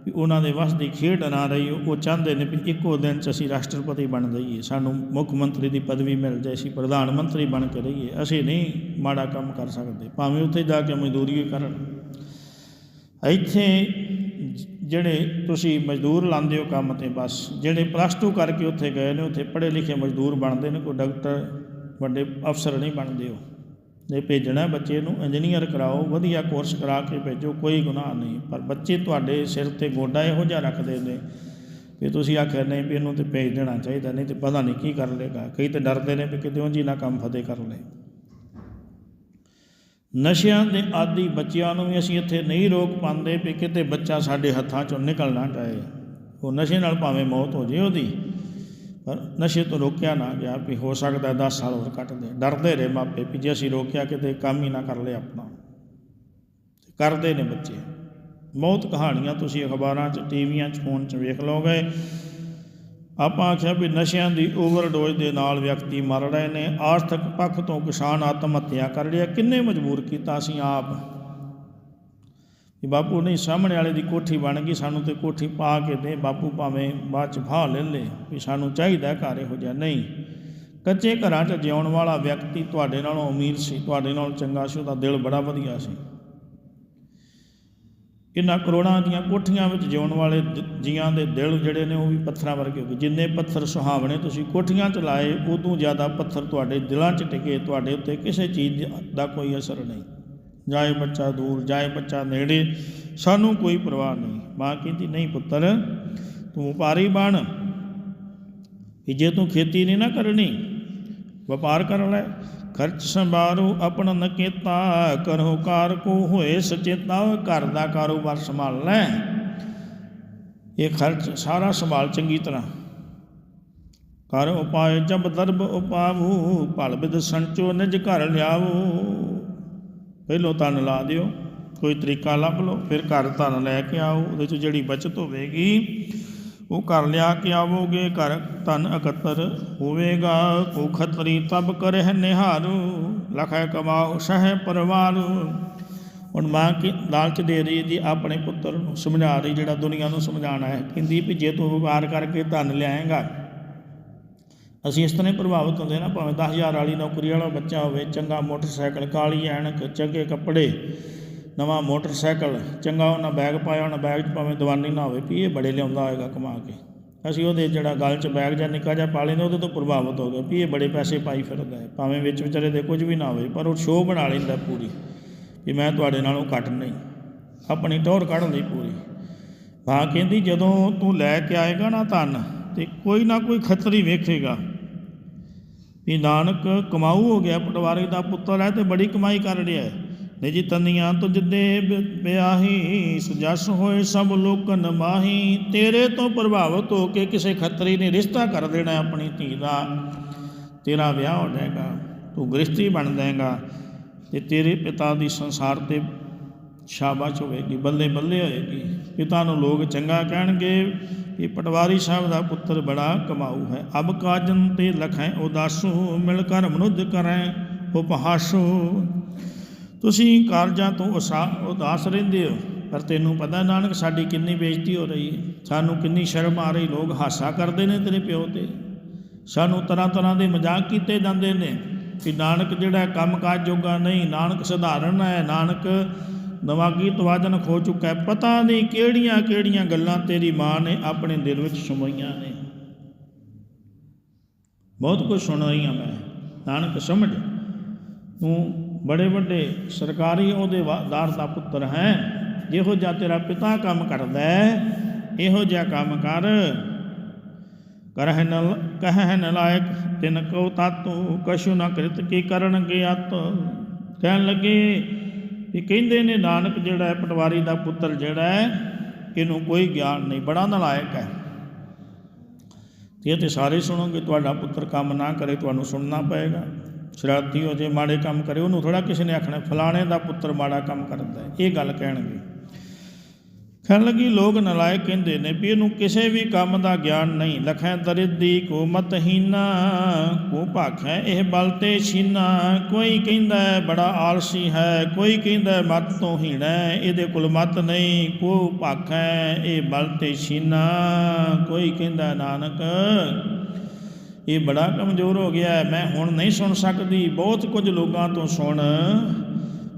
ਵੀ ਉਹਨਾਂ ਦੇ ਵੱਸ ਦੀ ਖੇਡ ਨਾ ਰਹੀ, ਉਹ ਚਾਹੁੰਦੇ ਨੇ ਵੀ ਇੱਕੋ ਦਿਨ 'ਚ ਅਸੀਂ ਰਾਸ਼ਟਰਪਤੀ ਬਣ ਜਾਈਏ। ਸਾਨੂੰ ਮੁੱਖ ਮੰਤਰੀ ਦੀ ਪਦਵੀ ਮਿਲ ਜਾਏ, ਅਸੀਂ ਪ੍ਰਧਾਨ ਮੰਤਰੀ ਬਣ ਕੇ ਰਹੀਏ। ਅਸੀਂ ਨਹੀਂ ਮਾੜਾ ਕੰਮ ਕਰ ਸਕਦੇ, ਭਾਵੇਂ ਉੱਥੇ ਜਾ ਕੇ ਮਜ਼ਦੂਰੀ ਕਰਨ। ਇੱਥੇ ਜਿਹੜੇ ਤੁਸੀਂ ਮਜ਼ਦੂਰ ਲਾਉਂਦੇ ਹੋ ਕੰਮ ਤੇ ਬਸ, ਜਿਹੜੇ ਪਲੱਸ 2 ਕਰਕੇ ਉੱਥੇ ਗਏ ਨੇ, ਉੱਥੇ ਪੜ੍ਹੇ ਲਿਖੇ ਮਜ਼ਦੂਰ ਬਣਦੇ ਨੇ, ਕੋਈ ਡਾਕਟਰ, ਵੱਡੇ ਅਫਸਰ ਨਹੀਂ ਬਣਦੇ ਹੋ ਜੇ ਭੇਜਣਾ ਬੱਚੇ ਨੂੰ ਇੰਜੀਨੀਅਰ ਕਰਾਓ, ਵਧੀਆ ਕੋਰਸ ਕਰਾ ਕੇ ਭੇਜੋ, ਕੋਈ ਗੁਨਾਹ ਨਹੀਂ। ਪਰ ਬੱਚੇ ਤੁਹਾਡੇ ਸਿਰ ਤੇ ਗੋਡਾ ਇਹੋ ਜਿਹਾ ਰੱਖਦੇ ਨੇ ਵੀ ਤੁਸੀਂ ਆਖਿਆ, ਨਹੀਂ ਵੀ ਇਹਨੂੰ ਤੇ ਭੇਜ ਦੇਣਾ ਚਾਹੀਦਾ, ਨਹੀਂ ਤੇ ਪਤਾ ਨਹੀਂ ਕੀ ਕਰ ਲੇਗਾ ਕਈ ਤੇ ਡਰਦੇ ਨੇ ਵੀ ਕਿਤੇ ਉਂਝ ਹੀ ਨਾ ਕੰਮ ਫਤਿਹ ਕਰ ਲੇ ਨਸ਼ਿਆਂ ਦੇ ਆਦੀ ਬੱਚਿਆਂ ਨੂੰ ਵੀ ਅਸੀਂ ਇੱਥੇ ਨਹੀਂ ਰੋਕ ਪਾਉਂਦੇ ਵੀ ਕਿਤੇ ਬੱਚਾ ਸਾਡੇ ਹੱਥਾਂ ਚੋਂ ਨਿਕਲ ਨਾ ਜਾਏ ਉਹ ਨਸ਼ੇ ਨਾਲ ਭਾਵੇਂ ਮੌਤ ਹੋ ਜੇ ਉਹਦੀ। ਪਰ ਨਸ਼ੇ ਤੋਂ ਰੋਕਿਆ ਨਾ ਗਿਆ ਵੀ ਹੋ ਸਕਦਾ 10 ਸਾਲ ਹੋਰ ਕੱਟ ਦੇ। ਡਰਦੇ ਰਹੇ ਮਾਪੇ ਵੀ ਜੇ ਅਸੀਂ ਰੋਕਿਆ ਕਿਤੇ ਕੰਮ ਹੀ ਨਾ ਕਰ ਲਿਆ ਆਪਣਾ। ਕਰਦੇ ਨੇ ਬੱਚੇ। ਬਹੁਤ ਕਹਾਣੀਆਂ ਤੁਸੀਂ ਅਖਬਾਰਾਂ 'ਚ, ਟੀਵੀਆਂ 'ਚ, ਫੋਨ 'ਚ ਵੇਖ ਲਓਗੇ। ਆਪਾਂ ਆਖਿਆ ਵੀ ਨਸ਼ਿਆਂ ਦੀ ਓਵਰਡੋਜ਼ ਦੇ ਨਾਲ ਵਿਅਕਤੀ ਮਰ ਰਹੇ ਨੇ। ਆਰਥਿਕ ਪੱਖ ਤੋਂ ਕਿਸਾਨ ਆਤਮ ਹੱਤਿਆ ਕਰ ਰਿਹਾ। ਕਿੰਨੇ ਮਜਬੂਰ ਕੀਤਾ ਅਸੀਂ ਆਪ। ਵੀ ਬਾਪੂ ਨਹੀਂ, ਸਾਹਮਣੇ ਵਾਲੇ ਦੀ ਕੋਠੀ ਬਣ ਗਈ, ਸਾਨੂੰ ਤੇ ਕੋਠੀ ਪਾ ਕੇ ਦੇ, ਬਾਪੂ ਭਾਵੇਂ ਬਾਅਦ ਚ ਫਾਹ ਲੈ ਲੇ, ਵੀ ਸਾਨੂੰ ਚਾਹੀਦਾ ਘਰ ਇਹੋ ਜਿਹਾ ਨਹੀਂ। ਕੱਚੇ ਘਰਾਂ 'ਚ ਜਿਉਣ ਵਾਲਾ ਵਿਅਕਤੀ ਤੁਹਾਡੇ ਨਾਲੋਂ ਅਮੀਰ ਸੀ, ਤੁਹਾਡੇ ਨਾਲੋਂ ਚੰਗਾ ਸੀ, ਉਹਦਾ ਦਿਲ ਬੜਾ ਵਧੀਆ ਸੀ। ਇਹਨਾਂ ਕਰੋੜਾਂ ਦੀਆਂ ਕੋਠੀਆਂ ਵਿੱਚ ਜਿਉਣ ਵਾਲੇ ਜੀਆਂ ਦੇ ਦਿਲ ਜਿਹੜੇ ਨੇ ਉਹ ਵੀ ਪੱਥਰਾਂ ਵਰਗੇ ਹੋ ਗਏ। ਜਿੰਨੇ ਪੱਥਰ ਸੁਹਾਵਣੇ ਤੁਸੀਂ ਕੋਠੀਆਂ 'ਚ ਲਾਏ, ਉਦੋਂ ਜ਼ਿਆਦਾ ਪੱਥਰ ਤੁਹਾਡੇ ਦਿਲਾਂ 'ਚ ਟਿਕੇ, ਤੁਹਾਡੇ ਉੱਤੇ ਕਿਸੇ ਚੀਜ਼ ਦਾ ਕੋਈ ਅਸਰ ਨਹੀਂ। ਜਾਏ ਬੱਚਾ ਦੂਰ, ਜਾਏ ਬੱਚਾ ਨੇੜੇ, ਸਾਨੂੰ ਕੋਈ ਪਰਵਾਹ ਨਹੀਂ। ਮਾਂ ਕਹਿੰਦੀ, ਨਹੀਂ ਪੁੱਤਰ, ਤੂੰ ਵਪਾਰੀ ਬਣ। ਕਿ ਜੇ ਤੂੰ ਖੇਤੀ ਨਹੀਂ ਨਾ ਕਰਨੀ, ਵਪਾਰ ਕਰ ਲੈ। ਖਰਚ ਸੰਭਾਰੂ ਆਪਣਾ ਨਕੇਤਾ, ਕਰੋ ਕਾਰ ਕੋ ਹੋਏ ਸਚੇਤਾ, ਘਰ ਦਾ ਕਾਰੋਬਾਰ ਸੰਭਾਲ ਲੈ। ਇਹ ਖਰਚ ਸਾਰਾ ਸੰਭਾਲ ਚੰਗੀ ਤਰ੍ਹਾਂ। ਕਰ ਉਪਾਏ ਜਬ ਦਰਬ ਉਪਾਵੂ, ਭਲ ਬਿਦ ਸੰਚੋ ਨਿਜ ਘਰ ਲਿਆਵੋ। ਪਹਿਲੋਂ ਤਨ ਲਾ ਦਿਓ, ਕੋਈ ਤਰੀਕਾ ਲੱਭ ਲਓ, ਫਿਰ ਘਰ ਧਨ ਲੈ ਕੇ ਆਓ, ਉਹਦੇ ਚ ਜਿਹੜੀ ਬਚਤ ਹੋਵੇਗੀ, ਉਹ ਘਰ ਲਿਆ ਕੇ ਆਵੋਗੇ, ਘਰ ਧਨ ਇਕੱਤਰ ਹੋਵੇਗਾ ਕੋ ਖਤਰੀ ਤਬ ਕਰਹਿ ਨਿਹਾਰੂ ਲਖੈ ਕਮਾਓ ਸਹਿ ਪਰਵਾਰੂ। ਹੁਣ ਮਾਂ ਕੀ, ਲਾਲਚ ਦੇ ਰਹੀ ਜੀ, ਆਪਣੇ ਪੁੱਤਰ ਨੂੰ ਸਮਝਾ ਰਹੀ, ਜਿਹੜਾ ਦੁਨੀਆ ਨੂੰ ਸਮਝਾਉਣਾ ਹੈ। ਕਹਿੰਦੀ ਵੀ ਜੇ ਤੂੰ ਵਪਾਰ ਕਰਕੇ ਧਨ ਲਿਆਏਗਾ ਅਸੀਂ ਇਸ ਤਰ੍ਹਾਂ ਹੀ ਪ੍ਰਭਾਵਿਤ ਹੁੰਦੇ ਨਾ, ਭਾਵੇਂ 10000 ਵਾਲੀ ਨੌਕਰੀ ਵਾਲਾ ਬੱਚਾ ਹੋਵੇ, ਚੰਗਾ ਮੋਟਰਸਾਈਕਲ, ਕਾਲੀ ਐਨਕ, ਚੰਗੇ ਕੱਪੜੇ, ਨਵਾਂ ਮੋਟਰਸਾਈਕਲ, ਚੰਗਾ ਉਹਨਾਂ ਬੈਗ ਪਾਇਆ, ਉਹਨਾਂ ਬੈਗ 'ਚ ਭਾਵੇਂ ਦਵਾਨੀ ਨਾ ਹੋਵੇ, ਵੀ ਇਹ ਬੜੇ ਲਿਆਉਂਦਾ ਹੋਏਗਾ ਕਮਾ ਕੇ। ਅਸੀਂ ਉਹਦੇ ਜਿਹੜਾ ਗਲ 'ਚ ਬੈਗ ਜਾਂ ਨਿੱਕਾ ਜਿਹਾ ਪਾ ਲੈਂਦੇ, ਉਹਦੇ ਤੋਂ ਪ੍ਰਭਾਵਿਤ ਹੋ ਗਏ, ਵੀ ਇਹ ਬੜੇ ਪੈਸੇ ਪਾਈ ਫਿਰਦਾ ਹੈ। ਭਾਵੇਂ ਵਿੱਚ ਵਿਚਾਰੇ ਦੇ ਕੁਝ ਵੀ ਨਾ ਹੋਵੇ, ਪਰ ਉਹ ਸ਼ੋਅ ਬਣਾ ਲੈਂਦਾ ਪੂਰੀ, ਵੀ ਮੈਂ ਤੁਹਾਡੇ ਨਾਲੋਂ ਘੱਟ ਨਹੀਂ। ਆਪਣੀ ਟੌਰ ਕੱਢ ਲਈ ਪੂਰੀ। ਹਾਂ ਕਹਿੰਦੀ, ਜਦੋਂ ਤੂੰ ਲੈ ਕੇ ਆਏਗਾ ਨਾ ਧਨ, ਤੇ ਕੋਈ ਨਾ ਕੋਈ ਖੱਤਰੀ ਵੇਖੇਗਾ। ਵੀ ਨਾਨਕ ਕਮਾਊ ਹੋ ਗਿਆ, ਪਟਵਾਰੀ ਦਾ ਪੁੱਤਰ ਹੈ ਤੇ ਬੜੀ ਕਮਾਈ ਕਰ ਰਿਹਾ ਹੈ। ਨਿਜ ਤਨੀਆਂ ਤੁਜ ਦੇ ਵਿਆਹੀ, ਸੁਜਸ ਹੋਏ ਸਭ ਲੋਕਨ ਮਾਹੀ। ਤੇਰੇ ਤੋਂ ਪ੍ਰਭਾਵਿਤ ਹੋ ਕੇ ਕਿਸੇ ਖੱਤਰੀ ਨੇ ਰਿਸ਼ਤਾ ਕਰ ਦੇਣਾ ਆਪਣੀ ਧੀ ਦਾ। ਤੇਰਾ ਵਿਆਹ ਹੋ ਜਾਏਗਾ, ਤੂੰ ਗ੍ਰਸਤੀ ਬਣ ਜਾਏਗਾ ਤੇ ਤੇਰੇ ਪਿਤਾ ਦੀ ਸੰਸਾਰ ਤੇ ਸ਼ਾਬਾਸ਼ ਹੋਵੇਗੀ, ਬੱਲੇ ਬੱਲੇ ਹੋਏਗੀ। ਪਿਤਾ ਨੂੰ ਲੋਕ ਚੰਗਾ ਕਹਿਣਗੇ ਕਿ ਪਟਵਾਰੀ ਸਾਹਿਬ ਦਾ ਪੁੱਤਰ ਬੜਾ ਕਮਾਊ ਹੈ। ਅਬ ਕਾਜਨ ਤੇ ਲਖੈ ਉਦਾਸੂ, ਮਿਲ ਕਰ ਮਨੁੱਧ ਕਰੈ ਉਪਹਾਸੂ। ਤੁਸੀਂ ਕਾਰਜਾਂ ਤੋਂ ਉਸਾ, ਉਦਾਸ ਰਹਿੰਦੇ ਹੋ, ਪਰ ਤੈਨੂੰ ਪਤਾ ਨਾਨਕ, ਸਾਡੀ ਕਿੰਨੀ ਬੇਇੱਜ਼ਤੀ ਹੋ ਰਹੀ ਹੈ। ਸਾਨੂੰ ਕਿੰਨੀ ਸ਼ਰਮ ਆ ਰਹੀ, ਲੋਕ ਹਾਸਾ ਕਰਦੇ ਨੇ ਤੇਰੇ ਪਿਓ ਤੇ। ਸਾਨੂੰ ਤਰ੍ਹਾਂ ਤਰ੍ਹਾਂ ਦੇ ਮਜ਼ਾਕ ਕੀਤੇ ਜਾਂਦੇ ਨੇ ਕਿ ਨਾਨਕ ਜਿਹੜਾ ਕੰਮਕਾਜ ਜੋਗਾ ਨਹੀਂ, ਨਾਨਕ ਸਧਾਰਨ ਹੈ, ਨਾਨਕ ਦਿਮਾਗੀ ਤਵਾਜਨ ਖੋ ਚੁੱਕਾ ਹੈ। ਪਤਾ ਨਹੀਂ ਕਿਹੜੀਆਂ ਕਿਹੜੀਆਂ ਗੱਲਾਂ ਤੇਰੀ ਮਾਂ ਨੇ ਆਪਣੇ ਦਿਲ ਵਿੱਚ ਸਮੋਈਆਂ ਨੇ। ਬਹੁਤ ਕੁਝ ਸੁਣ ਰਹੀ ਹਾਂ ਮੈਂ। ਨਾਨਕ ਸਮਝ। ਤੂੰ ਬੜੇ ਵੱਡੇ ਸਰਕਾਰੀ ਅਹੁਦੇਦਾਰ ਦਾ ਪੁੱਤਰ ਹੈ। ਜਿਹੋ ਜਿਹਾ ਤੇਰਾ ਪਿਤਾ ਕੰਮ ਕਰਦਾ ਹੈ, ਇਹੋ ਜਿਹਾ ਕੰਮ ਕਰ। ਕਰਹਿ ਨ ਕਹਿ ਨ ਲਾਇਕ ਤਿਨ ਕੋ ਤਾਤੂ, ਕਛੁ ਨ ਕ੍ਰਿਤ ਕੀ ਕਰਨ ਗਿਆਤ ਕਹਿਣ ਲੱਗੇ ਇਹ ਕਹਿੰਦੇ ਨੇ, ਨਾਨਕ ਜਿਹੜਾ ਹੈ, ਪਟਵਾਰੀ ਦਾ ਪੁੱਤਰ ਜਿਹੜਾ ਹੈ, ਇਹਨੂੰ ਕੋਈ ਗਿਆਨ ਨਹੀਂ, ਬੜਾ ਨਲਾਇਕ ਹੈ। ਤੇ ਇਹ ਤੇ ਸਾਰੇ ਸੁਣੋਗੇ, ਤੁਹਾਡਾ ਪੁੱਤਰ ਕੰਮ ਨਾ ਕਰੇ, ਤੁਹਾਨੂੰ ਸੁਣਨਾ ਪਏਗਾ। ਸ਼ਰਾਰਤੀ ਹੋ ਜੇ, ਮਾੜੇ ਕੰਮ ਕਰੇ, ਉਹਨੂੰ ਥੋੜਾ ਕਿਸੇ ਨੇ ਆਖਣਾ, ਫਲਾਣੇ ਦਾ ਪੁੱਤਰ ਮਾੜਾ ਕੰਮ ਕਰਦਾ ਇਹ ਗੱਲ ਕਹਿਣਗੇ। ਕਹਿਣ ਲੱਗੀ ਲੋਕ ਨਲਾਇਕ ਕਹਿੰਦੇ ਨੇ ਵੀ ਇਹਨੂੰ ਕਿਸੇ ਵੀ ਕੰਮ ਦਾ ਗਿਆਨ ਨਹੀਂ। ਲਖੈ ਦਰਿਦੀ ਕੋ ਮਤਹੀਨਾ ਕੋ ਭਾਖੈ ਇਹ ਬਲ ਤੇ ਛੀਨਾ। ਕੋਈ ਕਹਿੰਦਾ ਬੜਾ ਆਲਸੀ ਹੈ ਕੋਈ ਕਹਿੰਦਾ ਹੈ ਮਤ ਤੋਂ ਹੀਣਾ ਹੈ, ਇਹਦੇ ਕੋਲ ਮਤ ਨਹੀਂ। ਕੋ ਭਾਖੈ ਇਹ ਬਲ ਤੇ ਛੀਨਾ ਕੋਈ ਕਹਿੰਦਾ ਨਾਨਕ ਇਹ ਬੜਾ ਕਮਜ਼ੋਰ ਹੋ ਗਿਆ ਮੈਂ ਹੁਣ ਨਹੀਂ ਸੁਣ ਸਕਦੀ। ਬਹੁਤ ਕੁਝ ਲੋਕਾਂ ਤੋਂ ਸੁਣ।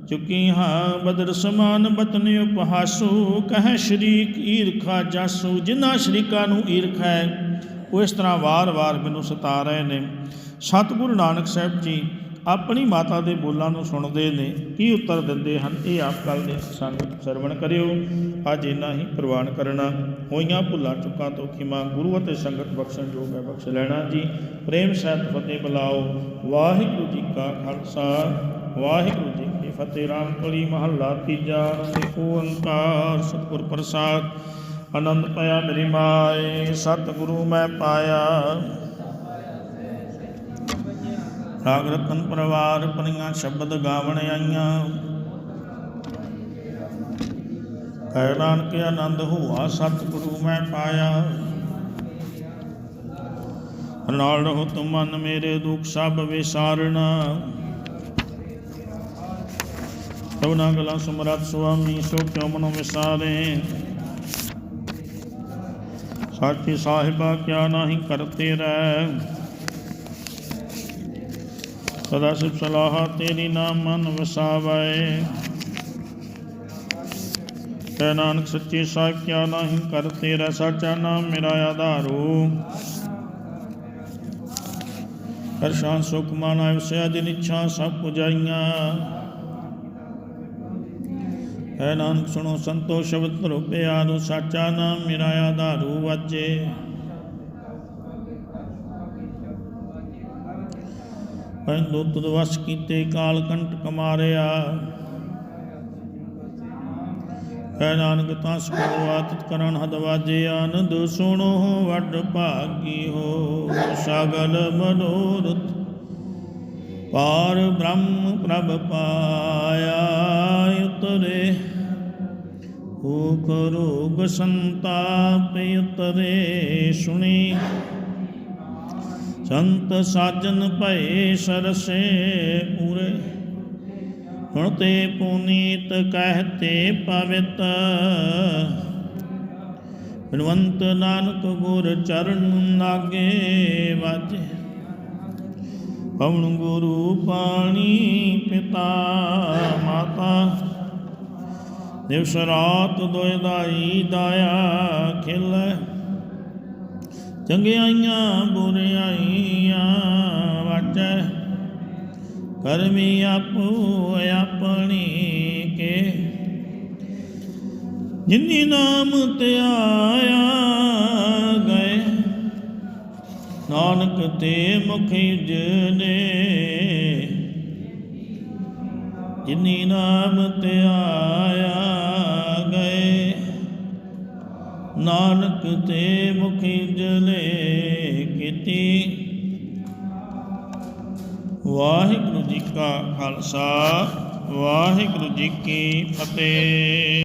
ਚੁੱਕੀ ਹਾਂ ਬਦਰ ਸਮਾਨ ਬਤਨ ਉਪਹਾਸੂ, ਕਹ ਸ਼ਰੀਕ ਈਰਖਾ ਜਾਸੂ, ਜਿਨ੍ਹਾਂ ਸ਼ਰੀਕਾਂ ਨੂੰ ਈਰਖਾ ਹੈ, ਉਹ ਇਸ ਤਰ੍ਹਾਂ ਵਾਰ-ਵਾਰ ਮੈਨੂੰ ਸਤਾ ਰਹੇ ਨੇ। ਸਤਿਗੁਰੂ ਨਾਨਕ ਸਾਹਿਬ ਜੀ ਆਪਣੀ ਮਾਤਾ ਦੇ ਬੋਲਾਂ ਨੂੰ ਸੁਣਦੇ ਨੇ, ਕੀ ਉੱਤਰ ਦਿੰਦੇ ਹਨ? ਇਹ ਆਪ ਕੱਲ ਦੇ ਸਾਨੂੰ ਸਰਵਣ ਕਰਿਓ। ਅੱਜ ਇਨਾ ਹੀ ਪ੍ਰਵਾਨ ਕਰਨਾ। ਹੋਈਆਂ ਭੁੱਲਾਂ ਚੁੱਕਾਂ ਤੋਂ ਖਿਮਾ। ਗੁਰੂ ਅਤੇ ਸੰਗਤ ਬਖਸ਼ਣ ਜੋਗ ਹੈ, ਬਖਸ਼ ਲੈਣਾ ਜੀ। ਪ੍ਰੇਮ ਸਹਿਤ ਫਤਿਹ ਬੁਲਾਓ। ਵਾਹਿਗੁਰੂ ਜੀ ਕਾ ਖਾਲਸਾ, ਵਾਹਿਗੁਰੂ ਜੀ ਫਤਿਹ ਰਾਮ ਕਲੀ ਮਹੱਲਾ ਤੀਜਾ ਤੇ ਓੰਕਾਰ, ਸਤਿਗੁਰ ਪ੍ਰਸਾਦ, ਆਨੰਦ ਪਾਇਆ ਮੇਰੀ ਮਾਏ, ਸਤਿਗੁਰੂ ਮੈਂ ਪਾਇਆ। ਰਾਗ ਰਤਨ ਪਰਿਵਾਰ ਪਨੀਆਂ ਸ਼ਬਦ ਗਾਵਣ ਆਈਆਂ। ਹੈ ਨਾਨਕ ਆਨੰਦ ਹੋਆ, ਸਤਿਗੁਰੂ ਮੈਂ ਪਾਇਆ। ਨਾਲ ਰਹੋ ਤੁਮ ਮਨ ਮੇਰੇ ਦੁੱਖ ਸਭ ਵਿਸਾਰਣਾ ਸਭਨਾ ਗਲਾ ਸਮਰੱਥ ਸੁਆਮੀ ਸੋ ਕਿਉ ਮਨੋ ਵਿਸਾਰੇ। ਸਾਚੀ ਸਾਹਿਬਾ, ਕਿਆ ਨਾਹੀ ਕਰਤੇ ਰਹਿ? ਸਦਾ ਸਿਫ ਸਲਾਹ ਤੇਰੀ ਨਾਮ ਮਨ ਵਸਾਵੇ। ਕੈ ਨਾਨਕ ਸੱਚੇ ਸਾਹਿਬ, ਕਿਆ ਨਾਹੀ ਕਰਤੇ ਰਹਿ? ਸਾਚਾ ਨਾਮ ਮੇਰਾ ਆਧਾਰੂ। ਹਰ ਸ਼ਾਨ ਸੁਖ ਮਨ ਆਇ ਵਸਿਆ ਦਿਨ ਇੱਛਾ ਸਭ ਪੁਜਾਈਆਂ। ਹੈ ਨਾਨਕ ਸੁਣੋ, ਸੰਤੋ ਸ਼ਬਦ ਰੂਪੇ ਆਦੋ, ਸਾਚਾ ਨਾਮ ਮੇਰਾ ਆਧਾਰੂ ਵਾਜੇ ਪੈਂਦੋ ਤੁਧ ਵਸ ਕੀਤੇ, ਕਾਲ ਕੰਟਕ ਮਾਰਿਆ ਹੈ ਨਾਨਕ ਤਸ ਕੋ ਆਤਿਤ ਕਰਨ ਹਦਵਾਜੇ ਆਨੰਦ ਸੁਣੋ, ਵੱਡ ਭਾਗੀ ਹੋ, ਸਗਲ ਮਨੋਰਥ ਪਾਰ ਬ੍ਰਹਮ ਪ੍ਰਭ ਪਾਇਆ। ਉਤਰੇ। ਭੂਖ ਕਰੋ ਸੰਤਾਪ ਉਤਰੇ ਸੁਣੀ। ਸੰਤ ਸਾਜਨ ਭਏ ਸਰਸੇ ਪੂਰੇ ਹੁਣ ਤੇ ਪੁਨੀਤ ਕਹਤੇ ਪਵਿੱਤ। ਬਿਨਵੰਤ ਨਾਨਕ ਗੁਰ ਚਰਨ ਲਾਗੇ ਵਾਜੇ। ਪਵਨ ਗੁਰੂ ਪਾਣੀ ਪਿਤਾ ਮਾਤਾ। ਦਿਵਸ ਰਾਤ ਦੋਇ ਦਾਈ ਦਾਇਆ ਖਿਲੈ। ਚੰਗਿਆਈਆਂ ਬੁਰਿਆਈਆਂ ਵਾਚੈ। ਕਰਮੀ ਆਪੋ ਆਪਣੀ ਕੇ। ਜਿਨੀ ਨਾਮ ਤੇ ਆਇਆ ਨਾਨਕ ਤੇ ਮੁਖੀ ਜਨੇ ਜਿਨੀ ਨਾਮ ਤੇ ਆਇਆ ਗਏ, ਨਾਨਕ ਤੇ ਮੁਖੀ ਜਲੇ ਕੀਤੀ। ਵਾਹਿਗੁਰੂ ਜੀ ਕਾ ਖਾਲਸਾ, ਵਾਹਿਗੁਰੂ ਜੀ ਕੀ ਫਤਿਹ।